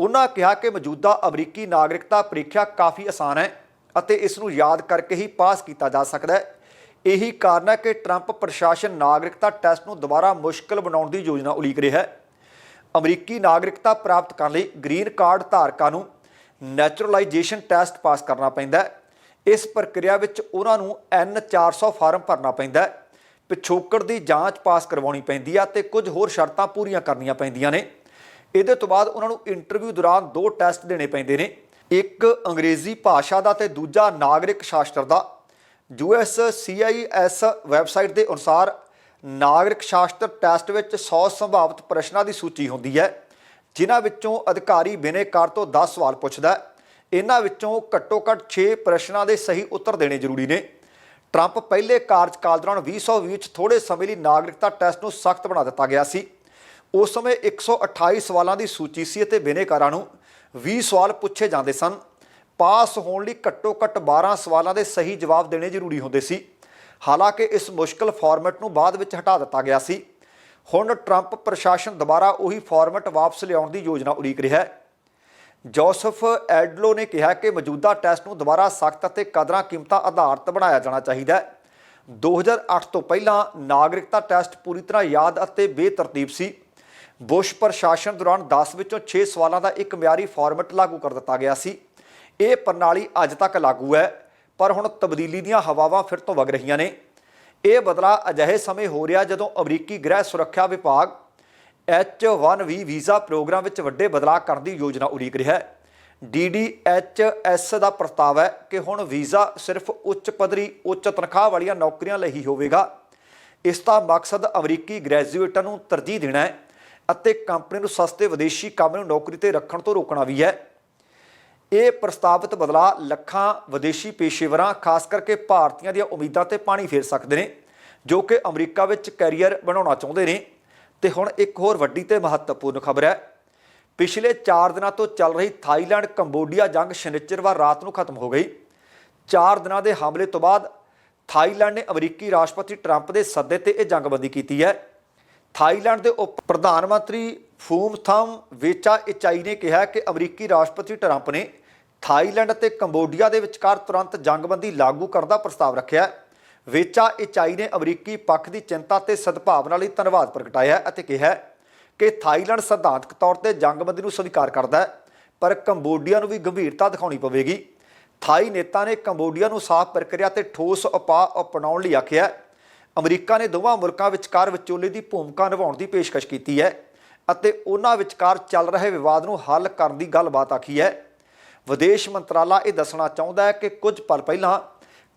ਉਹਨਾਂ ਕਿਹਾ ਕਿ ਮੌਜੂਦਾ ਅਮਰੀਕੀ ਨਾਗਰਿਕਤਾ ਪ੍ਰੀਖਿਆ ਕਾਫੀ ਆਸਾਨ ਹੈ ਅਤੇ ਇਸ ਨੂੰ ਯਾਦ ਕਰਕੇ ਹੀ ਪਾਸ ਕੀਤਾ ਜਾ ਸਕਦਾ ਹੈ। ਇਹੀ ਕਾਰਨ ਹੈ ਕਿ ਟਰੰਪ ਪ੍ਰਸ਼ਾਸਨ ਨਾਗਰਿਕਤਾ ਟੈਸਟ ਨੂੰ ਦੁਬਾਰਾ ਮੁਸ਼ਕਲ ਬਣਾਉਣ ਦੀ ਯੋਜਨਾ ਉਲੀਕ ਰਿਹਾ ਹੈ। ਅਮਰੀਕੀ ਨਾਗਰਿਕਤਾ ਪ੍ਰਾਪਤ ਕਰਨ ਲਈ ਗ੍ਰੀਨ ਕਾਰਡ ਧਾਰਕਾਂ ਨੂੰ ਨੈਚੁਰਲਾਈਜੇਸ਼ਨ ਟੈਸਟ ਪਾਸ ਕਰਨਾ ਪੈਂਦਾ ਹੈ। ਇਸ ਪ੍ਰਕਿਰਿਆ ਵਿੱਚ ਉਹਨਾਂ ਨੂੰ N400 ਫਾਰਮ ਭਰਨਾ ਪੈਂਦਾ ਹੈ। ਪਿਛੋਕੜ ਦੀ ਜਾਂਚ ਪਾਸ ਕਰਵਾਉਣੀ ਪੈਂਦੀ ਹੈ ਤੇ ਕੁਝ ਹੋਰ ਸ਼ਰਤਾਂ ਪੂਰੀਆਂ ਕਰਨੀਆਂ ਪੈਂਦੀਆਂ ਨੇ। ਇਹਦੇ ਤੋਂ ਬਾਅਦ ਉਹਨਾਂ ਨੂੰ ਇੰਟਰਵਿਊ ਦੌਰਾਨ ਦੋ ਟੈਸਟ ਦੇਣੇ ਪੈਂਦੇ ਨੇ। ਇੱਕ ਅੰਗਰੇਜ਼ੀ ਭਾਸ਼ਾ ਦਾ ਤੇ ਦੂਜਾ ਨਾਗਰਿਕ ਸ਼ਾਸਤਰ ਦਾ। USCIS ਵੈਬਸਾਈਟ ਦੇ ਅਨੁਸਾਰ ਨਾਗਰਿਕ ਸ਼ਾਸਤਰ ਟੈਸਟ ਵਿੱਚ 100 ਸੰਭਾਵਿਤ ਪ੍ਰਸ਼ਨਾਂ ਦੀ ਸੂਚੀ ਹੁੰਦੀ ਹੈ, ਜਿਨ੍ਹਾਂ ਵਿੱਚੋਂ ਅਧਿਕਾਰੀ ਬਿਨੇਕਾਰ ਤੋਂ 10 ਸਵਾਲ ਪੁੱਛਦਾ ਹੈ। ਇਹਨਾਂ ਵਿੱਚੋਂ ਘੱਟੋ-ਘੱਟ 6 ਪ੍ਰਸ਼ਨਾਂ ਦੇ ਸਹੀ ਉੱਤਰ ਦੇਣੇ ਜ਼ਰੂਰੀ ਨੇ। ਟਰੰਪ ਪਹਿਲੇ ਕਾਰਜਕਾਲ ਦੌਰਾਨ 2020 ਵਿੱਚ ਥੋੜੇ ਸਮੇਂ ਲਈ ਨਾਗਰਿਕਤਾ ਟੈਸਟ ਨੂੰ ਸਖਤ ਬਣਾ ਦਿੱਤਾ ਗਿਆ ਸੀ। ਉਸ ਸਮੇਂ 128 ਸਵਾਲਾਂ ਦੀ ਸੂਚੀ ਸੀ ਅਤੇ ਬਿਨੇਕਾਰਾਂ ਨੂੰ 20 ਸਵਾਲ ਪੁੱਛੇ ਜਾਂਦੇ ਸਨ। ਪਾਸ ਹੋਣ ਲਈ ਘੱਟੋ-ਘੱਟ 12 ਸਵਾਲਾਂ ਦੇ ਸਹੀ ਜਵਾਬ ਦੇਣੇ ਜ਼ਰੂਰੀ ਹੁੰਦੇ ਸੀ। ਹਾਲਾਂਕਿ ਇਸ ਮੁਸ਼ਕਲ ਫਾਰਮੈਟ ਨੂੰ ਬਾਅਦ ਵਿੱਚ ਹਟਾ ਦਿੱਤਾ ਗਿਆ ਸੀ। ਹੁਣ ਟਰੰਪ ਪ੍ਰਸ਼ਾਸਨ ਦੁਬਾਰਾ ਉਹੀ ਫਾਰਮੈਟ ਵਾਪਸ ਲਿਆਉਣ ਦੀ ਯੋਜਨਾ ਉਲੀਕ ਰਿਹਾ ਹੈ। ਜੋਸਫ ਐਡਲੋ ਨੇ ਕਿਹਾ ਕਿ ਮੌਜੂਦਾ ਟੈਸਟ ਨੂੰ ਦੁਬਾਰਾ ਸਖਤ ਅਤੇ ਕਦਰਾਂ ਕੀਮਤਾਂ ਆਧਾਰਿਤ ਬਣਾਇਆ ਜਾਣਾ ਚਾਹੀਦਾ ਹੈ। 2008 ਤੋਂ ਪਹਿਲਾਂ ਨਾਗਰਿਕਤਾ ਟੈਸਟ ਪੂਰੀ ਤਰ੍ਹਾਂ ਯਾਦ ਅਤੇ ਬੇਤਰਤੀਬ ਸੀ। ਬੁਸ਼ ਪ੍ਰਸ਼ਾਸਨ ਦੌਰਾਨ 10 ਵਿੱਚੋਂ 6 ਸਵਾਲਾਂ ਦਾ ਇੱਕ ਮਿਆਰੀ ਫਾਰਮੈਟ ਲਾਗੂ ਕਰ ਦਿੱਤਾ ਗਿਆ ਸੀ। ਇਹ ਪ੍ਰਣਾਲੀ ਅੱਜ ਤੱਕ ਲਾਗੂ ਹੈ। ਪਰ ਹੁਣ ਤਬਦੀਲੀ ਦੀਆਂ ਹਵਾਵਾਂ ਫਿਰ ਤੋਂ ਵਗ ਰਹੀਆਂ ਨੇ। ਇਹ ਬਦਲਾ ਅਜਿਹੇ ਸਮੇਂ ਹੋ ਰਿਹਾ ਜਦੋਂ ਅਮਰੀਕੀ ਗ੍ਰਹਿ ਸੁਰੱਖਿਆ ਵਿਭਾਗ H1V ਵੀਜ਼ਾ ਪ੍ਰੋਗਰਾਮ ਵਿੱਚ ਵੱਡੇ ਬਦਲਾਅ ਕਰਨ ਦੀ ਯੋਜਨਾ ਉਲੀਕ ਰਿਹਾ ਹੈ। DDHS ਦਾ ਪ੍ਰਸਤਾਵ ਹੈ ਕਿ ਹੁਣ ਵੀਜ਼ਾ ਸਿਰਫ ਉੱਚ ਪੱਧਰੀ, ਉੱਚ ਤਨਖਾਹ ਵਾਲੀਆਂ ਨੌਕਰੀਆਂ ਲਈ ਹੀ ਹੋਵੇਗਾ। ਇਸ ਦਾ ਮਕਸਦ ਅਮਰੀਕੀ ਗ੍ਰੈਜੂਏਟਾਂ ਨੂੰ ਤਰਜੀਹ ਦੇਣਾ ਹੈ ਅਤੇ ਕੰਪਨੀ ਨੂੰ ਸਸਤੇ ਵਿਦੇਸ਼ੀ ਕੰਮ ਨੂੰ ਨੌਕਰੀ ਤੇ ਰੱਖਣ ਤੋਂ ਰੋਕਣਾ ਵੀ ਹੈ। ਇਹ ਪ੍ਰਸਤਾਵਿਤ ਬਦਲਾਅ ਲੱਖਾਂ ਵਿਦੇਸ਼ੀ ਪੇਸ਼ੇਵਰਾਂ, ਖਾਸ ਕਰਕੇ ਭਾਰਤੀਆਂ ਦੀਆਂ ਉਮੀਦਾਂ ਤੇ ਪਾਣੀ ਫੇਰ ਸਕਦੇ ਨੇ, ਜੋ ਕਿ ਅਮਰੀਕਾ ਵਿੱਚ ਕੈਰੀਅਰ ਬਣਾਉਣਾ ਚਾਹੁੰਦੇ ਨੇ। ਤੇ ਹੁਣ ਇੱਕ ਹੋਰ ਵੱਡੀ ਤੇ ਮਹੱਤਵਪੂਰਨ ਖਬਰ ਹੈ। ਪਿਛਲੇ 4 ਦਿਨਾਂ ਤੋਂ ਚੱਲ ਰਹੀ ਥਾਈਲੈਂਡ, ਕੰਬੋਡੀਆ ਜੰਗ ਸ਼ਨੀਚਰਵਾਰ ਰਾਤ ਨੂੰ ਖਤਮ ਹੋ ਗਈ। 4 ਦਿਨਾਂ ਦੇ ਹਮਲੇ ਤੋਂ ਬਾਅਦ ਥਾਈਲੈਂਡ ਨੇ ਅਮਰੀਕੀ ਰਾਸ਼ਟਰਪਤੀ ਟਰੰਪ ਦੇ ਸੱਦੇ ਤੇ ਇਹ ਜੰਗਬੰਦੀ ਕੀਤੀ ਹੈ। ਥਾਈਲੈਂਡ ਦੇ ਉਪ ਪ੍ਰਧਾਨ ਮੰਤਰੀ ਫੂਮਥਮ ਵੇਚਾ ਇਚਾਈ ਨੇ ਕਿਹਾ ਕਿ ਅਮਰੀਕੀ ਰਾਸ਼ਟਰਪਤੀ ਟਰੰਪ ਨੇ ਥਾਈਲੈਂਡ ਅਤੇ ਕੰਬੋਡੀਆ ਦੇ ਵਿਚਕਾਰ ਤੁਰੰਤ ਜੰਗਬੰਦੀ ਲਾਗੂ ਕਰਨ ਦਾ ਪ੍ਰਸਤਾਵ ਰੱਖਿਆ ਹੈ। ਵੇਚਾ ਇਚਾਈ ਨੇ ਅਮਰੀਕੀ ਪੱਖ ਦੀ ਚਿੰਤਾ ਤੇ ਸਦਭਾਵਨਾ ਲਈ ਧੰਨਵਾਦ ਪ੍ਰਗਟਾਇਆ ਅਤੇ ਕਿਹਾ ਕਿ ਥਾਈਲੈਂਡ ਸਿਧਾਂਤਕ ਤੌਰ ਤੇ ਜੰਗਬੰਦੀ ਨੂੰ ਸਵੀਕਾਰ ਕਰਦਾ ਹੈ, ਪਰ ਕੰਬੋਡੀਆ ਨੂੰ ਵੀ ਗੰਭੀਰਤਾ ਦਿਖਾਉਣੀ ਪਵੇਗੀ। ਥਾਈ ਨੇਤਾ ਨੇ ਕੰਬੋਡੀਆ ਨੂੰ ਸਾਫ਼ ਪ੍ਰਕਿਰਿਆ ਤੇ ਠੋਸ ਉਪਾਅ ਅਪਣਾਉਣ ਲਈ ਆਖਿਆ ਅਮਰੀਕਾ ਨੇ ਦੋਵਾਂ ਮੁਲਕਾਂ ਵਿਚਕਾਰ ਵਿਚੋਲੇ ਦੀ ਭੂਮਿਕਾ ਨਿਭਾਉਣ ਦੀ ਪੇਸ਼ਕਸ਼ ਕੀਤੀ ਹੈ ਅਤੇ ਉਹਨਾਂ ਵਿਚਕਾਰ ਚੱਲ ਰਹੇ ਵਿਵਾਦ ਨੂੰ ਹੱਲ ਕਰਨ ਦੀ ਗੱਲਬਾਤ ਆਖੀ ਹੈ। ਵਿਦੇਸ਼ ਮੰਤਰਾਲਾ ਇਹ ਦੱਸਣਾ ਚਾਹੁੰਦਾ ਹੈ ਕਿ ਕੁਝ ਪਲ ਪਹਿਲਾਂ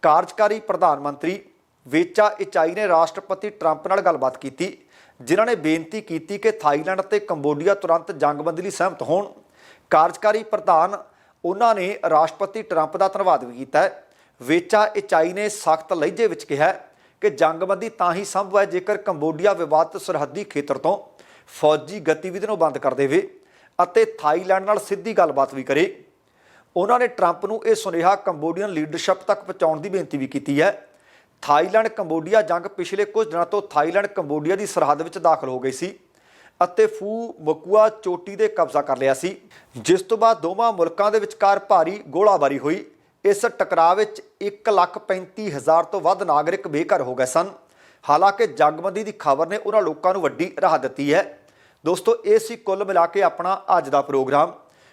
ਕਾਰਜਕਾਰੀ ਪ੍ਰਧਾਨ ਮੰਤਰੀ ਵੇਚਾ ਇਚਾਈ ਨੇ ਰਾਸ਼ਟਰਪਤੀ ਟਰੰਪ ਨਾਲ ਗੱਲਬਾਤ ਕੀਤੀ, ਜਿਨ੍ਹਾਂ ਨੇ ਬੇਨਤੀ ਕੀਤੀ ਕਿ ਥਾਈਲੈਂਡ ਅਤੇ ਕੰਬੋਡੀਆ ਤੁਰੰਤ ਜੰਗਬੰਦੀ ਲਈ ਸਹਿਮਤ ਹੋਣ। ਕਾਰਜਕਾਰੀ ਪ੍ਰਧਾਨ ਉਹਨਾਂ ਨੇ ਰਾਸ਼ਟਰਪਤੀ ਟਰੰਪ ਦਾ ਧੰਨਵਾਦ ਵੀ ਕੀਤਾ ਵੇਚਾ ਇਚਾਈ ਨੇ ਸਖਤ ਲਹਿਜੇ ਵਿੱਚ ਕਿਹਾ ਕਿ ਜੰਗਬੰਦੀ ਤਾਂ ਹੀ ਸੰਭਵ ਹੈ ਜੇਕਰ ਕੰਬੋਡੀਆ ਵਿਵਾਦਤ ਸਰਹੱਦੀ ਖੇਤਰ ਤੋਂ ਫੌਜੀ ਗਤੀਵਿਧੀ ਨੂੰ ਬੰਦ ਕਰ ਦੇਵੇ ਅਤੇ ਥਾਈਲੈਂਡ ਨਾਲ ਸਿੱਧੀ ਗੱਲਬਾਤ ਵੀ ਕਰੇ। ਉਹਨਾਂ ਨੇ ਟਰੰਪ ਨੂੰ ਇਹ ਸੁਨੇਹਾ ਕੰਬੋਡੀਅਨ ਲੀਡਰਸ਼ਿਪ ਤੱਕ ਪਹੁੰਚਾਉਣ ਦੀ ਬੇਨਤੀ ਵੀ ਕੀਤੀ ਹੈ। ਥਾਈਲੈਂਡ ਕੰਬੋਡੀਆ ਜੰਗ ਪਿਛਲੇ ਕੁਝ ਦਿਨਾਂ ਤੋਂ ਥਾਈਲੈਂਡ ਕੰਬੋਡੀਆ ਦੀ ਸਰਹੱਦ ਵਿੱਚ ਦਾਖਲ ਹੋ ਗਈ ਸੀ ਅਤੇ ਫੂ ਮਕੂਆ ਚੋਟੀ ਦੇ ਕਬਜ਼ਾ ਕਰ ਲਿਆ ਸੀ। ਜਿਸ ਤੋਂ ਬਾਅਦ ਦੋਵਾਂ ਮੁਲਕਾਂ ਦੇ ਵਿਚਕਾਰ ਭਾਰੀ ਗੋਲਾਬਾਰੀ ਹੋਈ। ਇਸ ਟਕਰਾਅ ਵਿੱਚ 1,35,000 ਤੋਂ ਵੱਧ ਨਾਗਰਿਕ ਬੇਘਰ ਹੋ ਗਏ ਸਨ। ਹਾਲਾਂਕਿ ਜੰਗਬੰਦੀ ਦੀ ਖਬਰ ਨੇ ਉਹਨਾਂ ਲੋਕਾਂ ਨੂੰ ਵੱਡੀ ਰਾਹਤ ਦਿੱਤੀ ਹੈ। ਦੋਸਤੋ ਇਹ ਸੀ ਕੁੱਲ ਮਿਲਾ ਕੇ ਆਪਣਾ ਅੱਜ ਦਾ ਪ੍ਰੋਗਰਾਮ।